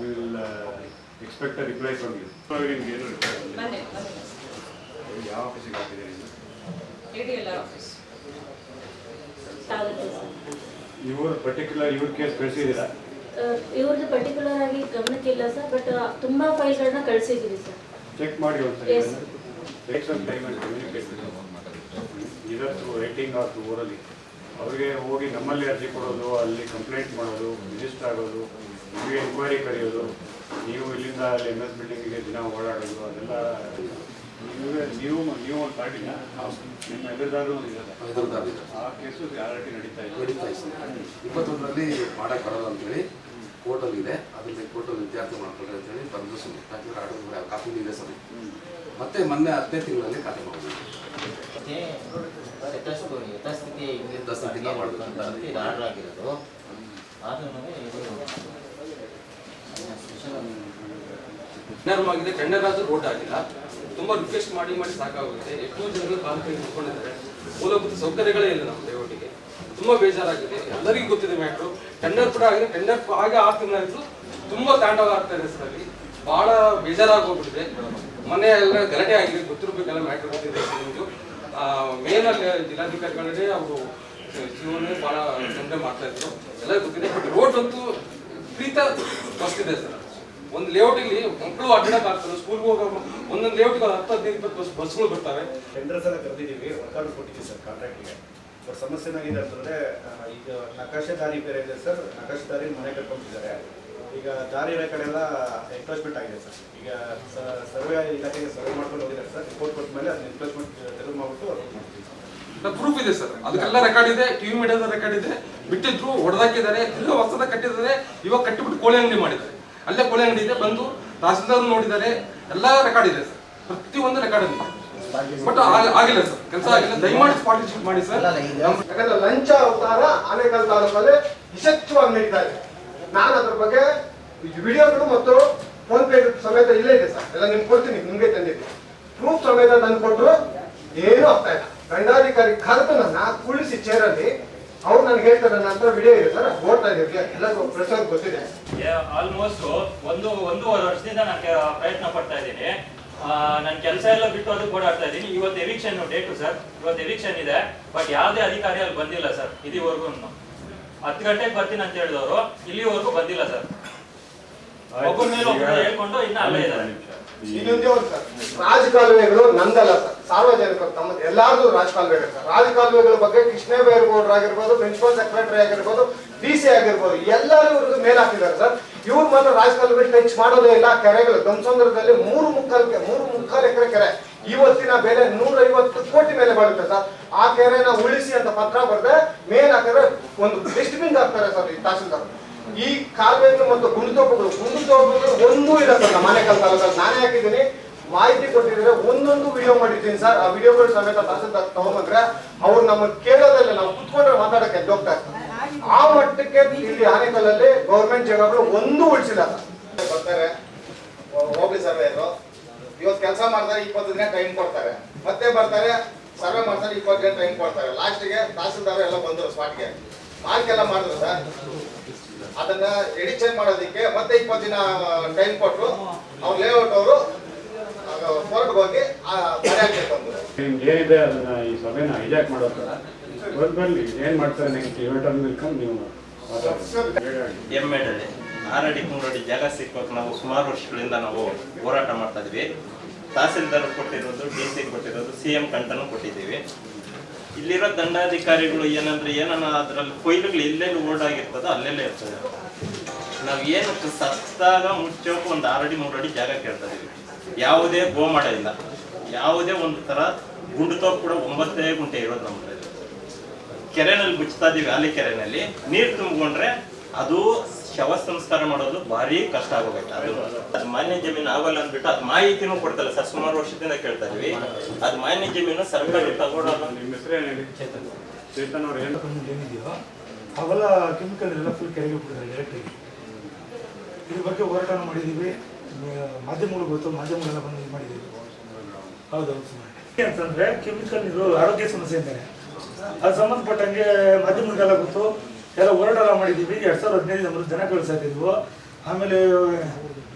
will expect reply from you ನಿಮ್ಗೆ ಏನು ರಿಪ್ಲೈ ಯಾವ ಆಫೀಸಿಗೆ ಹಾಕಿದ್ದೀರಿ ಇವ್ರ ಪರ್ಟಿಕ್ಯುಲರ್ ಇವ್ರ ಕೇಸ್ ಕಳಿಸಿದ್ದೀರಾ? ಇವ್ರದ್ದು ಪರ್ಟಿಕ್ಯುಲರ್ ಆಗಿ ಗಮನಕ್ಕಿಲ್ಲ ಸರ್ ಬಟ್ ತುಂಬಾ ಫೈಲ್ಗಳನ್ನ ಕಳ್ಸಿದೀವಿ ಸರ್. ಚೆಕ್ ಮಾಡಿ ಒಂದ್ಸರಿ Yes. Take some time and communicate either through writing or through orally ಅವ್ರಿಗೆ ಹೋಗಿ ನಮ್ಮಲ್ಲಿ ಅರ್ಜಿ ಕೊಡೋದು ಅಲ್ಲಿ ಕಂಪ್ಲೇಂಟ್ ಮಾಡೋದು ರಿಜಿಸ್ಟರ್ ಆಗೋದು ನಿಮಗೆ ಎನ್ಕ್ವೈರಿ ಕರೆಯೋದು ನೀವು ಇಲ್ಲಿಂದ ಅಲ್ಲಿ ಎಂ ಎಸ್ ಬಿಲ್ಡಿಂಗಿಗೆ ದಿನ ಓಡಾಡೋದು ಅದೆಲ್ಲ ನೀವೇ ನೀವು ನೀವು ಒಂದು ಪಾರ್ಟಿನ ನಿಮ್ಮ ಇದ್ದಾರೆ ಆ ಕೇಸು ನಡೀತಾ ಇದೆ. ನಡೀತಾ ಇದೆ. ಇಪ್ಪತ್ತೊಂದರಲ್ಲಿ ಮಾಡಕ್ಕೆ ಬರಲ್ಲ ಅಂತೇಳಿ ಕೋರ್ಟಲ್ಲಿ ಇದೆ ಅದನ್ನ ಕೋರ್ಟಲ್ಲಿ ವಿದ್ಯಾರ್ಥಿ ಮಾಡ್ಕೊಳ್ರಿ ಅಂತೇಳಿ ಬಂದು ಸುಮ್ಮನೆ ಯಾಕಂದ್ರೆ ಆರ್ಡರ್ ಕಾಪಿ ಇದೆ ಸರಿ. ಮತ್ತೆ ಮೊನ್ನೆ ಹದಿನೈದು ತಿಂಗಳಲ್ಲಿ ಖಾತೆ ಮಾಡಿದ್ವಿ ಯಥಾಸ್ಥಿತಿ ಯಥಾಸ್ಥಿತಿ ಮಾಡಬೇಕು. ಆರ್ಡರ್ ಆಗಿರೋದು. ಆದ್ರೂ ಆದ್ರೂ ರೋಡ್ ಆಗಿಲ್ಲ. ತುಂಬಾ ರಿಕ್ವೆಸ್ಟ್ ಮಾಡಿ ಮಾಡಿ ಸಾಕಾಗುತ್ತೆ. ಎಷ್ಟೋ ಜನಗಳು ಕಾಲು ನಿಂತ್ಕೊಂಡಿದ್ದಾರೆ. ಮೂಲಭೂತ ಸೌಕರ್ಯಗಳೇ ಇಲ್ಲ ನಮ್ಮ ದೇವರಿಗೆ ತುಂಬಾ ಬೇಜಾರಾಗಿದೆ. ಎಲ್ಲರಿಗೂ ಗೊತ್ತಿದೆ ಮ್ಯಾಟ್ರು ಟೆಂಡರ್ ಕೂಡ ಆಗಿದೆ. ಟೆಂಡರ್ ಹಾಗೆ ಆಗ್ತಿದ್ರು ತುಂಬಾ ತಾಂಡವ ಆಗ್ತಾ ಇದೆ ಸರ್ ಅಲ್ಲಿ. ಬಹಳ ಬೇಜಾರಾಗೋಗ್ಬಿಟ್ಟಿದೆ. ಮನೆ ಎಲ್ಲ ಗಲಾಟೆ ಆಗಿದೆ. ಗೊತ್ತಿರಬೇಕೆಲ್ಲ ಮ್ಯಾಟ್ರ್ ಗೊತ್ತಿದೆ ಮೇನ್ ಅಲ್ಲಿ ಜಿಲ್ಲಾಧಿಕಾರಿಗಳೇ ಅವರು ಜೀವನ ಬಹಳ ತೊಂದರೆ ಮಾಡ್ತಾ ಇದ್ರು. ಎಲ್ಲ ಗೊತ್ತಿದೆ. ಬಟ್ ರೋಡ್ ಅಂತೂ ಪ್ರೀತ ಬಸ್ತಿದೆ ಸರ್ ಒಂದು ಲೇಔಟಿಗೆ ಮಕ್ಕಳು ಅಡ್ಡಾಡಕ್ ಆಗ್ತದೆ ಸ್ಕೂಲ್ಗೆ ಹೋಗೋ ಒಂದೊಂದು ಲೇಔಟ್ ಹತ್ತು ಹದಿನೈದು ಇಪ್ಪತ್ತು ಬಸ್ ಬಸ್ಗಳು ಬರ್ತವೆ. ಟೆಂಡರ್ಸ್ ಸಲ ಕರೆದಿದ್ದೀವಿ ವರ್ಕೌಟ್ ಕೊಟ್ಟಿದ್ದೀವಿ ಸರ್ ಕಾಂಟ್ರಾಕ್ಟ್ಗೆ ಬಟ್ ಸಮಸ್ಯೆ ಏನಾಗಿದೆ ಅಂತಂದ್ರೆ ಈಗ ನಕಾಶೆ ದಾರಿ ಬೇರೆ ಇದೆ ಸರ್ ನಕಾಶೆ ದಾರಿ ಮನೆ ಕಟ್ಕೊಂಡಿದ್ದಾರೆ. ಈಗ ದಾರಿ ಇರೋ ಕಡೆ ಎಲ್ಲ ಎನ್ಕ್ರೋಚ್ಮೆಂಟ್ ಆಗಿದೆ ಸರ್. ಈಗ ಸರ್ವೆ ಇಲಾಖೆಗೆ ಸರ್ವೆ ಮಾಡ್ಕೊಂಡು ಹೋಗಿದ್ದಾರೆ ಸರ್ ರಿಪೋರ್ಟ್ ಕೊಟ್ಟ ಮೇಲೆ ಅದನ್ನ ಎನ್ಕ್ರೋಚ್ಮೆಂಟ್ ತೆರವು ಮಾಡ್ಬಿಟ್ಟು ಪ್ರೂಫ್ ಇದೆ ಸರ್. ಅದಕ್ಕೆಲ್ಲ ರೆಕಾರ್ಡ್ ಇದೆ ಟಿವಿ ಮೀಡಿಯಾದ ರೆಕಾರ್ಡ್ ಇದೆ. ಬಿಟ್ಟಿದ್ರು ಹೊಡೆದಾಕಿದ್ದಾರೆ ತಿರ್ಗಾ ಹೊಸದ ಕಟ್ಟಿದ್ದಾರೆ ಇವಾಗ ಕಟ್ಟಿಬಿಟ್ಟು ಕೋಳಿ ಅಂಗಡಿ ಮಾಡಿದ್ದಾರೆ. ಅಲ್ಲೇ ಕೊಲೆ ಇದೆ ಬಂದು ತಹಸೀಲ್ದಾರ್ ನೋಡಿದ್ದಾರೆ ಎಲ್ಲ ರೆಕಾರ್ಡ್ ಇದೆ ಸರ್. ಪ್ರತಿಯೊಂದು ರೆಕಾರ್ಡ್ ಇದೆ ಬಟ್ ಆಗಿಲ್ಲ ಸರ್. ಕೆಲಸ ಆಗಿಲ್ಲ. ದಯಮಾಡಿ ಸ್ಪಾಟ್ ಮಾಡಿ ಸರ್. ಯಾಕಂದ್ರೆ ಲಂಚ ಅವತಾರ ಆನೆಕಲ್ ತಾಲೂಕಲ್ಲಿ ಯಶಸ್ವಿಯಾಗಿ ನಡೀತಾ ಇದೆ. ನಾನು ಅದ್ರ ಬಗ್ಗೆ ವಿಡಿಯೋಗಳು ಮತ್ತು ಫೋನ್ ಪೇ ಸಮೇತ ಇಲ್ಲೇ ಇದೆ ಸರ್. ಎಲ್ಲ ನಿಮ್ಗೆ ಕೊಡ್ತೀನಿ ನಿಮ್ಗೆ ತಂದಿದ್ದೀನಿ. ಪ್ರೂಫ್ ಸಮೇತ ತಂದು ಕೊಟ್ಟರು ಏನೂ ಆಗ್ತಾ ಇಲ್ಲ. ದಂಡಾಧಿಕಾರಿ ಕರೆದು ನನ್ನ ಕುಳಿಸಿ ಚೇರಲ್ಲಿ ಅವ್ರು ನನಗೆ ಹೇಳ್ತಾರೆ ನನ್ನ ಹತ್ರ ವಿಡಿಯೋ ಇದೆ ಸರ್ ಓಡ್ತಾ ಇದ್ದೀವಿ ಎಲ್ಲರಿಗೂ ಪ್ರೆಸ್ ಗೊತ್ತಿದೆ. ಆಲ್ಮೋಸ್ಟ್ ಒಂದು ಒಂದೂವರೆ ವರ್ಷದಿಂದ ನಾನು ಪ್ರಯತ್ನ ಪಡ್ತಾ ಇದ್ದೀನಿ. ನನ್ನ ಕೆಲಸ ಎಲ್ಲ ಬಿಟ್ಟು ಅದಕ್ಕೆ ಓಡಾಡ್ತಾ ಇದ್ದೀನಿ. ಇವತ್ತು ಎವಿಕ್ಷನ್ ಡೇಟು ಸರ್. ಇವತ್ತು ಎವಿಕ್ಷನ್ ಇದೆ ಬಟ್ ಯಾವುದೇ ಅಧಿಕಾರಿ ಅಲ್ಲಿ ಬಂದಿಲ್ಲ ಸರ್ ಇಲ್ಲಿವರೆಗೂ ಹತ್ತು ಗಂಟೆಗೆ ಬರ್ತೀನಿ ಅಂತ ಹೇಳಿದವರು ಇಲ್ಲಿವರೆಗೂ ಬಂದಿಲ್ಲ ಸರ್. ಒಬ್ಬರ ಮೇಲೆ ಒಬ್ಬರು ಹೇಳ್ಕೊಂಡು ಇನ್ನ ಅಲ್ಲೇ ಇದ್ದಾರೆ. ಇನ್ನೊಂದೇ ಒಂದು ಸರ್ ರಾಜಕಾಲುವೆಗಳು ನಂದಲ್ಲ ಸರ್. ಸಾರ್ವಜನಿಕರು ತಮ್ಮ ಎಲ್ಲಾರ್ದು ರಾಜಕಾಲುವೆಗಳು ಸರ್ ರಾಜಕಾಲುವೆಗಳ ಬಗ್ಗೆ ಕೃಷ್ಣ ಆಗಿರ್ಬೋದು ಪ್ರಿನ್ಸಿಪಲ್ ಸೆಕ್ರೆಟರಿ ಆಗಿರ್ಬೋದು, ಡಿ ಸಿ ಆಗಿರ್ಬೋದು, ಎಲ್ಲರೂ ಇವ್ರದ್ದು ಮೇಲ್ ಹಾಕಿದ್ದಾರೆ ಸರ್. ಇವ್ರು ಮಾತ್ರ ರಾಜಕಾಲುವೆ ಟಚ್ ಮಾಡೋದೇ ಇಲ್ಲ, ಕೆರೆಗಳು. ಗಂಸಂದ್ರದಲ್ಲಿ ಮೂರು ಮುಕ್ಕಾಲ್ ಮೂರು ಮುಕ್ಕಾಲ್ ಎಕರೆ ಕೆರೆ. ಇವತ್ತಿನ ಬೆಲೆ ನೂರೈವತ್ತು ಕೋಟಿ ಮೇಲೆ ಬರುತ್ತೆ ಸರ್. ಆ ಕೆರೆನ ಉಳಿಸಿ ಅಂತ ಪತ್ರ ಬರ್ದೆ ಮೇಲ್ ಹಾಕಿದ್ರೆ ಒಂದು ಡಸ್ಟ್ಬಿನ್ ಹಾಕ್ತಾರೆ ಸರ್ ಈ ತಹಸೀಲ್ದಾರ್. ಈ ಕಾಲುವೆಗಳು ಮತ್ತು ಗುಂಡುತೋಪುಗಳು ಗುಂಡುತೋಪುಗಳು ಒಂದೂ ಇಲ್ಲ ಸರ್ ನಮ್ಮ ಮನೆ ತಾಲೂಕಲ್ಲಿ ನಾನೇ ಹಾಕಿದ್ದೀನಿ. ಮಾಹಿತಿ ಕೊಟ್ಟಿದ್ರೆ ಒಂದೊಂದು ವಿಡಿಯೋ ಮಾಡಿದ್ದೀನಿ ಸರ್. ಆ ವಿಡಿಯೋಗಳು ಸಮೇತ ತಹಸೀಲ್ದಾರ್ ತಗೊಂಡ್ರೆ ಅವ್ರು ನಮ್ಮ ಕೇಳೋದಲ್ಲ ನಾವು ಕುತ್ಕೊಂಡ್ರೆ ಮಾತಾಡಕ್ಕೆ ಡಾಕ್ಟರ್ ಆ ಮಟ್ಟಕ್ಕೆ ಇಲ್ಲಿ ಆನೆಕಲ್ಲಲ್ಲಿ ಗೌರ್ಮೆಂಟ್ ಜಾಗಗಳು ಒಂದು ಉಳಿಸಿಲ್ಲ. ಬರ್ತಾರೆ. ಹೋಗ್ಲಿ ಸರ್ವೇರು ಇವತ್ತು ಕೆಲಸ ಮಾಡ್ತಾರೆ, ಇಪ್ಪತ್ತು ದಿನ ಟೈಮ್ ಕೊಡ್ತಾರೆ. ಮತ್ತೆ ಬರ್ತಾರೆ, ಸರ್ವೆ ಮಾಡ್ತಾರೆ, ಇಪ್ಪತ್ತು ದಿನ ಟೈಮ್ ಕೊಡ್ತಾರೆ. ಲಾಸ್ಟ್ಗೆ ತಹಸೀಲ್ದಾರ್ ಎಲ್ಲ ಬಂದರು ಸ್ಪಾಟ್ಗೆ ಮಾರ್ಕೆಲ್ಲ ಮಾಡಿದ್ರು ಸರ್. ಅದನ್ನ ಎಡಿಷನ್ ಮಾಡೋದಕ್ಕೆ ಮತ್ತೆ ಇಪ್ಪತ್ತು ದಿನ ಟೈಮ್ ಕೊಟ್ಟರು ಅವ್ರು ಲೇಔಟ್ ಅವರು ಹೋಗಿ ನಿಮ್ಗೆ ಏನಿದೆ ಅದನ್ನ ಈ ಸಭೆನ ಹೈಜಾಕ್ ಮಾಡೋ ಥರ ಬರಲಿ ಏನು ಮಾಡ್ತಾರೆ ನೆಕ್ಸ್ಟ್ ಟರ್ಮ್ ನಿಲ್ಕೊಂಡು ನೀವು ಮಾತಾಡಿ ಎಂ ಎಡಲ್ಲಿ ಆರಡಿ ಮೂರಡಿ ಜಾಗ ಸಿಕ್ಕೋಕೆ ನಾವು ಸುಮಾರು ವರ್ಷಗಳಿಂದ ನಾವು ಹೋರಾಟ ಮಾಡ್ತಾ ಇದ್ವಿ. ತಹಸೀಲ್ದಾರ್ ಕೊಟ್ಟಿರೋದು ಡಿ ಸಿ ಕೊಟ್ಟಿರೋದು ಸಿ ಎಂ ಕಂಟನು ಕೊಟ್ಟಿದ್ದೀವಿ. ಇಲ್ಲಿರೋ ದಂಡಾಧಿಕಾರಿಗಳು ಏನಂದ್ರೆ ಏನನ್ನ ಅದರಲ್ಲಿ ಕೊಯ್ಲುಗಳು ಎಲ್ಲೆಲ್ಲಿ ಓಡಾಗಿರ್ತದೋ ಅಲ್ಲೆಲ್ಲೇ ಇರ್ತದೆ ನಾವು ಏನು ಸತ್ತಾಗ ಮುಚ್ಚೋಕೆ ಒಂದು ಆರಡಿ ಮೂರಡಿ ಜಾಗ ಕೇಳ್ತಾ ಇದೀವಿ ಯಾವುದೇ ಗೋಮಡ ಇಲ್ಲ. ಯಾವುದೇ ಒಂದು ಥರ ಗುಂಡುತೋಪ್ ಕೂಡ ಒಂಬತ್ತೇ ಗುಂಟೆ ಇರೋದು ನಮ್ಮ. ಕೆರೆನಲ್ಲಿ ಬಿಚ್ತಾ ಇದೀವಿ ಅಲ್ಲಿ ಕೆರೆನಲ್ಲಿ. ನೀರು ತುಂಬಿಕೊಂಡ್ರೆ ಅದು ಶವ ಸಂಸ್ಕಾರ ಮಾಡೋದು ಭಾರಿ ಕಷ್ಟ ಆಗೋಗುತ್ತೆ. ಅದು ಅದು ಮಾನ್ಯ ಜಮೀನು ಆಗಲ್ಲ ಅಂದ್ಬಿಟ್ಟು ಅದು ಮಾಹಿತಿನೂ ಕೊಡ್ತಲ್ಲ ಸರ್ ಸುಮಾರು ವರ್ಷದಿಂದ ಕೇಳ್ತಾ ಇದೀವಿ ಅದು ಮಾನ್ಯ ಜಮೀನು ಸರ್ಕಾರ ತಗೊಳ್ಳೋದು ಚೇತನ್. ಅವ್ರು ಏನಿದೆಯೋ ಅವೆಲ್ಲ ಕೆಮಿಕಲ್ ಎಲ್ಲ ಫುಲ್ ಕೆರೆಗೆ ಬಿಟ್ಟಿದ್ದಾರೆ ಎಲೆಕ್ಟ್ರಿಕ್ ಇದ್ರ ಬಗ್ಗೆ ಹೋರಾಟ ಮಾಡಿದ್ದೀವಿ. ಮಾಧ್ಯಮಗಳು ಗೊತ್ತು ಮಾಧ್ಯಮಗಳೆಲ್ಲ ಬಂದು ಇದು ಮಾಡಿದ್ದೀವಿ ಹೌದೌದು ಸುಮ್ಮನೆ ಅಂತಂದ್ರೆ ಕೆಮಿಕಲ್ ಇದು ಆರೋಗ್ಯ ಸಮಸ್ಯೆ ಅಂತಾರೆ ಅದು ಸಂಬಂಧಪಟ್ಟಂಗೆ ಮಾಧ್ಯಮಗಳಿಗೆಲ್ಲ ಗೊತ್ತು. ಎಲ್ಲ ಹೋರಾಟ ಎಲ್ಲ ಮಾಡಿದ್ದೀವಿ ಎರಡ್ ಸಾವಿರದ ಹದಿನೈದು ನಮ್ಮ ಜನ ಕಳಿಸ್ತಿದ್ವು ಆಮೇಲೆ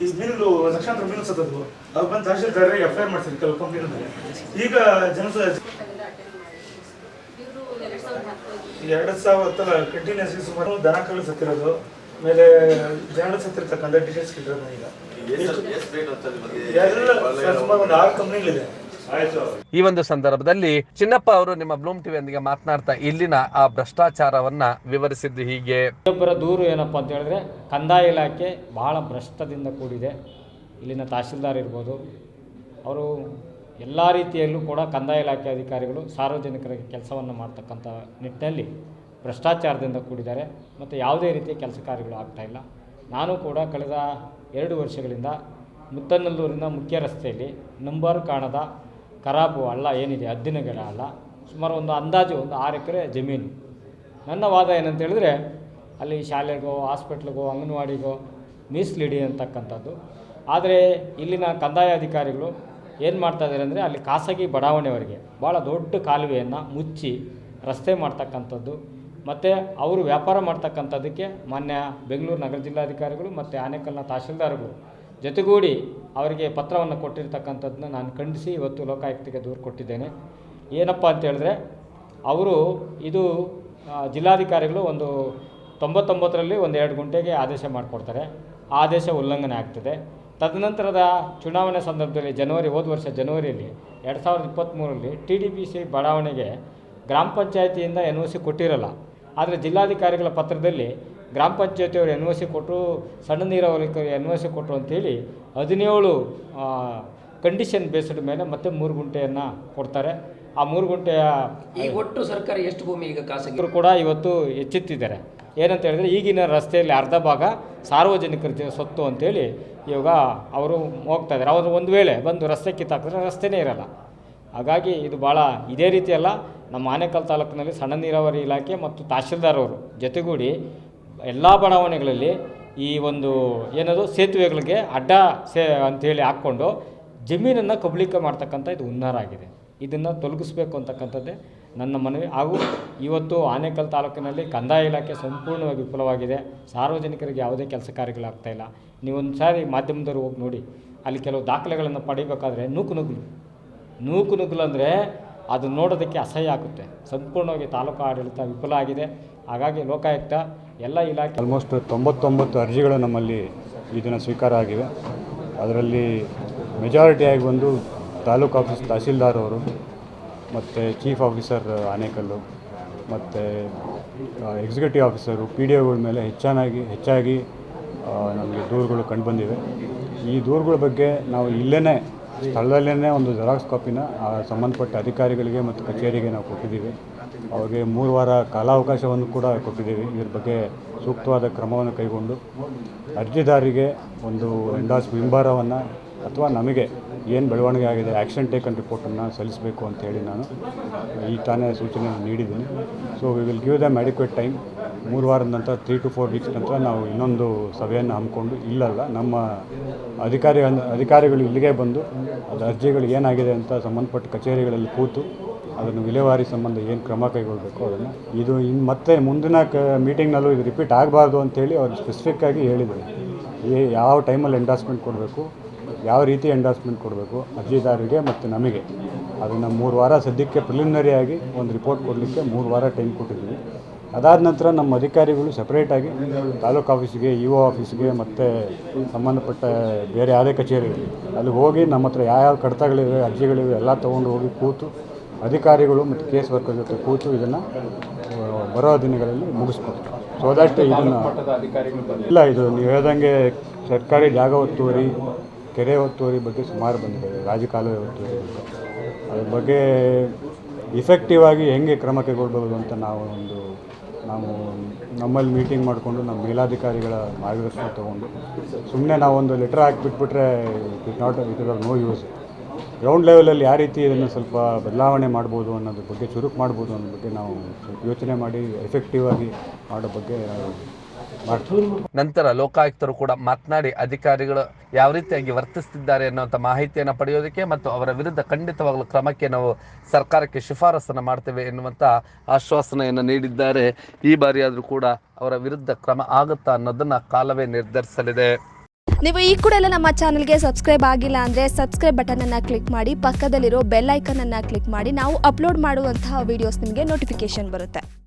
ಈ ಮೀನುಗಳು ಲಕ್ಷಾಂತರ ಮೀನು ಸತ್ತದ್ವು. ಅವ್ರು ಬಂದು ತಹಶೀಲ್ದಾರ ಎಫ್ ಐ ಆರ್ ಮಾಡ್ತಾರೆ ಕೆಲವು ಕಂಪ್ನಿಗಳಲ್ಲಿ ಈಗ ಜನಸ ಎರಡು ಸಾವಿರ ಹತ್ತಲ್ಲ ಕಂಟಿನ್ಯೂಸ್ ಸುಮಾರು ದನ ಕళ్ళు ಸತ್ತಿರೋದು ಆಮೇಲೆ ಜನರು ಸತ್ತಿರ್ತಕ್ಕಂಥ ಡಿಸೈನ್ಸ್ ಈಗ. ಒಂದು ಆರು ಕಂಪ್ನಿಗಳಿದೆ. ಆಯ್ತು. ಈ ಒಂದು ಸಂದರ್ಭದಲ್ಲಿ ಚಿನ್ನಪ್ಪ ಅವರು ನಿಮ್ಮ ಬ್ಲೂಮ್ ಟಿವಿಯೊಂದಿಗೆ ಮಾತನಾಡ್ತಾ ಇಲ್ಲಿನ ಆ ಭ್ರಷ್ಟಾಚಾರವನ್ನ ವಿವರಿಸಿದ್ದು ಹೀಗೆ. ಇನ್ನೊಬ್ಬರ ದೂರು ಏನಪ್ಪ ಅಂತ ಹೇಳಿದ್ರೆ ಕಂದಾಯ ಇಲಾಖೆ ಬಹಳ ಭ್ರಷ್ಟದಿಂದ ಕೂಡಿದೆ. ಇಲ್ಲಿನ ತಹಶೀಲ್ದಾರ್ ಇರ್ಬೋದು. ಅವರು ಎಲ್ಲ ರೀತಿಯಲ್ಲೂ ಕೂಡ ಕಂದಾಯ ಇಲಾಖೆ ಅಧಿಕಾರಿಗಳು ಸಾರ್ವಜನಿಕರಿಗೆ ಕೆಲಸವನ್ನು ಮಾಡ್ತಕ್ಕಂಥ ನಿಟ್ಟಿನಲ್ಲಿ ಭ್ರಷ್ಟಾಚಾರದಿಂದ ಕೂಡಿದ್ದಾರೆ. ಮತ್ತು ಯಾವುದೇ ರೀತಿಯ ಕೆಲಸ ಕಾರ್ಯಗಳು ಆಗ್ತಾಯಿಲ್ಲ ನಾನು ಕೂಡ ಕಳೆದ ಎರಡು ವರ್ಷಗಳಿಂದ ಮುತ್ತನಲ್ಲೂರಿನ ಮುಖ್ಯ ರಸ್ತೆಯಲ್ಲಿ ನಂಬರ್ ಕಾಣದ ಖರಾಬು ಅಲ್ಲ ಏನಿದೆ ಅದ್ದಿನ ಗಿಡ ಅಲ್ಲ ಸುಮಾರು ಒಂದು ಅಂದಾಜು ಒಂದು ಆರು ಎಕರೆ ಜಮೀನು. ನನ್ನ ವಾದ ಏನಂತ ಹೇಳಿದ್ರೆ, ಅಲ್ಲಿ ಶಾಲೆಗೋ, ಹಾಸ್ಪಿಟ್ಲಿಗೋ, ಅಂಗನವಾಡಿಗೋ ಮೀಸಲಿಡಿ ಅಂತಕ್ಕಂಥದ್ದು. ಆದರೆ ಇಲ್ಲಿನ ಕಂದಾಯ ಅಧಿಕಾರಿಗಳು ಏನು ಮಾಡ್ತಾ ಇದ್ದಾರೆ ಅಂದರೆ, ಅಲ್ಲಿ ಖಾಸಗಿ ಬಡಾವಣೆಯವರಿಗೆ ಭಾಳ ದೊಡ್ಡ ಕಾಲುವೆಯನ್ನು ಮುಚ್ಚಿ ರಸ್ತೆ ಮಾಡ್ತಕ್ಕಂಥದ್ದು. ಮತ್ತು ಅವರು ವ್ಯಾಪಾರ ಮಾಡ್ತಕ್ಕಂಥದ್ದಕ್ಕೆ ಮಾನ್ಯ ಬೆಂಗಳೂರು ನಗರ ಜಿಲ್ಲಾಧಿಕಾರಿಗಳು ಮತ್ತು ಆನೇಕಲ್ನ ತಹಶೀಲ್ದಾರ್ಗಳು ಜೊತೆಗೂಡಿ ಅವರಿಗೆ ಪತ್ರವನ್ನು ಕೊಟ್ಟಿರ್ತಕ್ಕಂಥದ್ದನ್ನ ನಾನು ಖಂಡಿಸಿ ಇವತ್ತು ಲೋಕಾಯುಕ್ತಕ್ಕೆ ದೂರು ಕೊಟ್ಟಿದ್ದೇನೆ. ಏನಪ್ಪ ಅಂತ ಹೇಳಿದ್ರೆ ಅವರು ಇದು ಜಿಲ್ಲಾಧಿಕಾರಿಗಳು ಒಂದು ತೊಂಬತ್ತೊಂಬತ್ತರಲ್ಲಿ ಒಂದು ಎರಡು ಗಂಟೆಗೆ ಆದೇಶ ಮಾಡಿಕೊಡ್ತಾರೆ. ಆದೇಶ ಉಲ್ಲಂಘನೆ ಆಗ್ತದೆ. ತದನಂತರದ ಚುನಾವಣೆ ಸಂದರ್ಭದಲ್ಲಿ ಜನವರಿ, ಹೋದ ವರ್ಷ ಜನವರಿಯಲ್ಲಿ ಎರಡು ಸಾವಿರದ ಇಪ್ಪತ್ತ್ಮೂರರಲ್ಲಿ ಟಿ ಡಿ ಪಿ ಸಿ ಬಡಾವಣೆಗೆ ಗ್ರಾಮ ಪಂಚಾಯತಿಯಿಂದ ಎನ್ ಒ ಸಿ ಕೊಟ್ಟಿರಲ್ಲ. ಆದರೆ ಜಿಲ್ಲಾಧಿಕಾರಿಗಳ ಪತ್ರದಲ್ಲಿ ಗ್ರಾಮ ಪಂಚಾಯತಿಯವರು ಎನ್ ಒ ಸಿ ಕೊಟ್ಟರು ಸಣ್ಣ ನೀರಾವರಿ ಎನ್ ಒ ಸಿ ಕೊಟ್ಟರು ಅಂಥೇಳಿ ಹದಿನೇಳು ಕಂಡೀಷನ್ ಬೇಸ್ಡ್ ಮೇಲೆ ಮತ್ತೆ ಮೂರು ಗುಂಟೆಯನ್ನು ಕೊಡ್ತಾರೆ. ಆ ಮೂರು ಗುಂಟೆಯ ಈ ಒಟ್ಟು ಸರ್ಕಾರ ಎಷ್ಟು ಭೂಮಿ ಈಗ ಖಾಸಗಿ? ಕೂಡ ಇವತ್ತು ಎಚ್ಚೆತ್ತಿದ್ದಾರೆ ಏನಂತ ಹೇಳಿದ್ರೆ ಈಗಿನ ರಸ್ತೆಯಲ್ಲಿ ಅರ್ಧ ಭಾಗ ಸಾರ್ವಜನಿಕರ ಸತ್ತು ಸೊತ್ತು ಅಂತೇಳಿ ಇವಾಗ ಅವರು ಹೋಗ್ತಾ ಇದ್ದಾರೆ. ಅವರು ಒಂದು ವೇಳೆ ಬಂದು ರಸ್ತೆ ಕಿತ್ತಾಕಿದ್ರೆ ರಸ್ತೆನೇ ಇರಲ್ಲ. ಹಾಗಾಗಿ ಇದು ಭಾಳ ಇದೇ ರೀತಿಯಲ್ಲ ನಮ್ಮ ಆನೇಕಲ್ ತಾಲೂಕಿನಲ್ಲಿ ಸಣ್ಣ ನೀರಾವರಿ ಇಲಾಖೆ ಮತ್ತು ತಹಶೀಲ್ದಾರವರು ಜೊತೆಗೂಡಿ ಎಲ್ಲ ಬಡಾವಣೆಗಳಲ್ಲಿ ಈ ಒಂದು ಏನದು ಸೇತುವೆಗಳಿಗೆ ಅಡ್ಡ ಸೇ ಅಂಥೇಳಿ ಹಾಕ್ಕೊಂಡು ಜಮೀನನ್ನು ಕಬಳಿಕೆ ಮಾಡ್ತಕ್ಕಂಥ ಇದು ಹುನ್ನಾರ ಆಗಿದೆ. ಇದನ್ನು ತೊಲಗಿಸ್ಬೇಕು ಅಂತಕ್ಕಂಥದ್ದೇ ನನ್ನ ಮನವಿ. ಹಾಗೂ ಇವತ್ತು ಆನೇಕಲ್ ತಾಲೂಕಿನಲ್ಲಿ ಕಂದಾಯ ಇಲಾಖೆ ಸಂಪೂರ್ಣವಾಗಿ ವಿಫಲವಾಗಿದೆ. ಸಾರ್ವಜನಿಕರಿಗೆ ಯಾವುದೇ ಕೆಲಸ ಕಾರ್ಯಗಳಾಗ್ತಾಯಿಲ್ಲ ನೀವೊಂದು ಸಾರಿ ಮಾಧ್ಯಮದವರು ಹೋಗಿ ನೋಡಿ. ಅಲ್ಲಿ ಕೆಲವು ದಾಖಲೆಗಳನ್ನು ಪಡಿಬೇಕಾದ್ರೆ ನೂಕು ನುಗ್ಲು ನೂಕು ನುಗ್ಗಲು ಅಂದರೆ ಅದು ನೋಡೋದಕ್ಕೆ ಅಸಹ್ಯ ಆಗುತ್ತೆ. ಸಂಪೂರ್ಣವಾಗಿ ತಾಲೂಕು ಆಡಳಿತ ವಿಫಲ ಆಗಿದೆ. ಹಾಗಾಗಿ ಲೋಕಾಯುಕ್ತ ಎಲ್ಲ ಇಲಾಖೆ ಆಲ್ಮೋಸ್ಟ್ ತೊಂಬತ್ತೊಂಬತ್ತು ಅರ್ಜಿಗಳು ನಮ್ಮಲ್ಲಿ ಈ ಸ್ವೀಕಾರ ಆಗಿವೆ. ಅದರಲ್ಲಿ ಮೆಜಾರಿಟಿಯಾಗಿ ಬಂದು ತಾಲೂಕು ಆಫೀಸ್ ತಹಸೀಲ್ದಾರ್ ಅವರು, ಮತ್ತು ಚೀಫ್ ಆಫೀಸರ್ ಆನೇಕಲ್ಲು, ಮತ್ತು ಎಕ್ಸಿಕ್ಯೂಟಿವ್ ಆಫೀಸರು ಪಿ ಡಿ ಒಗಳ ಮೇಲೆ ಹೆಚ್ಚಾಗಿ ಹೆಚ್ಚಾಗಿ ನಮಗೆ ದೂರುಗಳು ಕಂಡುಬಂದಿವೆ ಈ ದೂರುಗಳ ಬಗ್ಗೆ ನಾವು ಇಲ್ಲೇ ಸ್ಥಳದಲ್ಲೇ ಒಂದು ಜೆರಾಕ್ಸ್ ಕಾಪಿನ ಸಂಬಂಧಪಟ್ಟ ಅಧಿಕಾರಿಗಳಿಗೆ ಮತ್ತು ಕಚೇರಿಗೆ ನಾವು ಕೊಟ್ಟಿದ್ದೀವಿ. ಅವ್ರಿಗೆ ಮೂರು ವಾರ ಕಾಲಾವಕಾಶವನ್ನು ಕೂಡ ಕೊಟ್ಟಿದ್ದೀವಿ. ಇದ್ರ ಬಗ್ಗೆ ಸೂಕ್ತವಾದ ಕ್ರಮವನ್ನು ಕೈಗೊಂಡು ಅರ್ಜಿದಾರರಿಗೆ ಒಂದು ಎಂಡಾಸ್ ಬಿಂಬಾರವನ್ನು ಅಥವಾ ನಮಗೆ ಏನು ಬೆಳವಣಿಗೆ ಆಗಿದೆ ಆ್ಯಕ್ಷನ್ ಟೇಕನ್ ರಿಪೋರ್ಟನ್ನು ಸಲ್ಲಿಸಬೇಕು ಅಂತ ಹೇಳಿ ನಾನು ಈ ತಾನೇ ಸೂಚನೆ ನೀಡಿದ್ದೀನಿ. So we will give them adequate time ಮೂರು ವಾರದ ನಂತರ ತ್ರೀ ಟು ಫೋರ್ ವೀಕ್ಸ್ ನಂತರ ನಾವು ಇನ್ನೊಂದು ಸಭೆಯನ್ನು ಹಮ್ಮಿಕೊಂಡು, ಇಲ್ಲಲ್ಲ, ನಮ್ಮ ಅಧಿಕಾರಿ ಅಧಿಕಾರಿಗಳು ಇಲ್ಲಿಗೆ ಬಂದು, ಅದು ಅರ್ಜಿಗಳು ಏನಾಗಿದೆ ಅಂತ ಸಂಬಂಧಪಟ್ಟ ಕಚೇರಿಗಳಲ್ಲಿ ಕೂತು, ಅದನ್ನು ವಿಲೇವಾರಿ ಸಂಬಂಧ ಏನು ಕ್ರಮ ಕೈಗೊಳ್ಳಬೇಕು ಅದನ್ನು, ಇದು ಇನ್ನು ಮತ್ತೆ ಮುಂದಿನ ಕ ಮೀಟಿಂಗ್ನಲ್ಲೂ ಇದು ರಿಪೀಟ್ ಆಗಬಾರ್ದು ಅಂತೇಳಿ ಅವ್ರು ಸ್ಪೆಸಿಫಿಕ್ಕಾಗಿ ಹೇಳಿದ್ದಾರೆ ಏ, ಯಾವ ಟೈಮಲ್ಲಿ ಎಂಡಾಸ್ಮೆಂಟ್ ಕೊಡಬೇಕು, ಯಾವ ರೀತಿ ಎಂಡಾಸ್ಮೆಂಟ್ ಕೊಡಬೇಕು ಅರ್ಜಿದಾರರಿಗೆ ಮತ್ತು ನಮಗೆ. ಅದನ್ನು ಮೂರು ವಾರ ಸದ್ಯಕ್ಕೆ ಪ್ರಿಲಿಮಿನರಿಯಾಗಿ ಒಂದು ರಿಪೋರ್ಟ್ ಕೊಡಲಿಕ್ಕೆ ಮೂರು ವಾರ ಟೈಮ್ ಕೊಟ್ಟಿದ್ದೀವಿ. ಅದಾದ ನಂತರ ನಮ್ಮ ಅಧಿಕಾರಿಗಳು ಸಪ್ರೇಟಾಗಿ ತಾಲೂಕು ಆಫೀಸಿಗೆ ಇ ಒ ಆಫೀಸ್ಗೆ ಮತ್ತು ಸಂಬಂಧಪಟ್ಟ ಬೇರೆ ಯಾವುದೇ ಕಚೇರಿಗಳು ಅಲ್ಲಿ ಹೋಗಿ ನಮ್ಮ ಹತ್ರ ಯಾವ್ಯಾವ ಕಡತಗಳಿವೆ, ಅರ್ಜಿಗಳಿವೆ, ಎಲ್ಲ ತೊಗೊಂಡು ಹೋಗಿ ಕೂತು ಅಧಿಕಾರಿಗಳು ಮತ್ತು ಕೇಸ್ ವರ್ಕರ್ ಜೊತೆ ಕೂತು ಇದನ್ನು ಬರೋ ದಿನಗಳಲ್ಲಿ ಮುಗಿಸ್ಬೋದು ಸೊ ದಟ್ ಇದನ್ನು ಇಲ್ಲ, ಇದು ನೀವು ಹೇಳ್ದಂಗೆ ಸರ್ಕಾರಿ ಜಾಗ ಒತ್ತುವರಿ, ಕೆರೆ ಒತ್ತುವರಿ ಬಗ್ಗೆ ಸುಮಾರು ಬಂದಿದೆ, ರಾಜಕಾಲುವೆ ಒತ್ತುವರಿ ಅದ್ರ ಬಗ್ಗೆ ಇಫೆಕ್ಟಿವ್ ಆಗಿ ಹೆಂಗೆ ಕ್ರಮ ಕೈಗೊಳ್ಬೋದು ಅಂತ ನಾವು ಒಂದು ನಾವು ನಮ್ಮಲ್ಲಿ ಮೀಟಿಂಗ್ ಮಾಡಿಕೊಂಡು ನಮ್ಮ ಮೇಲಾಧಿಕಾರಿಗಳ ಮಾರ್ಗದರ್ಶನ ತೊಗೊಂಡು ಸುಮ್ಮನೆ ನಾವೊಂದು letter ಹಾಕಿಬಿಟ್ಬಿಟ್ರೆ it not it is no use ground ಲೆವೆಲಲ್ಲಿ ಯಾವ ರೀತಿ ಇದನ್ನು ಸ್ವಲ್ಪ ಬದಲಾವಣೆ ಮಾಡ್ಬೋದು ಅನ್ನೋದ್ರ ಬಗ್ಗೆ ಚುರುಕು ಮಾಡ್ಬೋದು ಅನ್ನೋ ಬಗ್ಗೆ ನಾವು ಯೋಚನೆ ಮಾಡಿ ಎಫೆಕ್ಟಿವ್ ಆಗಿ ಮಾಡೋ ಬಗ್ಗೆ ನಂತರ ಲೋಕಾಯುಕ್ತರು ಕೂಡ ಮಾತನಾಡಿ ಅಧಿಕಾರಿಗಳು ಯಾವ ರೀತಿಯಾಗಿ ವರ್ತಿಸುತ್ತಿದ್ದಾರೆ ಅನ್ನುವಂಥ ಮಾಹಿತಿಯನ್ನು ಪಡೆಯೋದಕ್ಕೆ ಮತ್ತು ಅವರ ವಿರುದ್ಧ ಖಂಡಿತವಾಗಲೂ ಕ್ರಮಕ್ಕೆ ನಾವು ಸರ್ಕಾರಕ್ಕೆ ಶಿಫಾರಸನ್ನು ಮಾಡ್ತೇವೆ ಎನ್ನುವಂಥ ಆಶ್ವಾಸನೆಯನ್ನು ನೀಡಿದ್ದಾರೆ. ಈ ಬಾರಿಯಾದರೂ ಕೂಡ ಅವರ ವಿರುದ್ಧ ಕ್ರಮ ಆಗುತ್ತಾ ಅನ್ನೋದನ್ನ ಕಾಲವೇ ನಿರ್ಧರಿಸಲಿದೆ. ನೀವು ಈ ಕೂಡ ಎಲ್ಲ ನಮ್ಮ ಚಾನಲ್ಗೆ ಸಬ್ಸ್ಕ್ರೈಬ್ ಆಗಿಲ್ಲ ಅಂದರೆ ಸಬ್ಸ್ಕ್ರೈಬ್ ಬಟನನ್ನು ಕ್ಲಿಕ್ ಮಾಡಿ, ಪಕ್ಕದಲ್ಲಿರೋ ಬೆಲ್ ಐಕನನ್ನು ಕ್ಲಿಕ್ ಮಾಡಿ, ನಾವು ಅಪ್ಲೋಡ್ ಮಾಡುವಂತಹ ವಿಡಿಯೋಸ್ ನಿಮಗೆ ನೋಟಿಫಿಕೇಶನ್ ಬರುತ್ತೆ.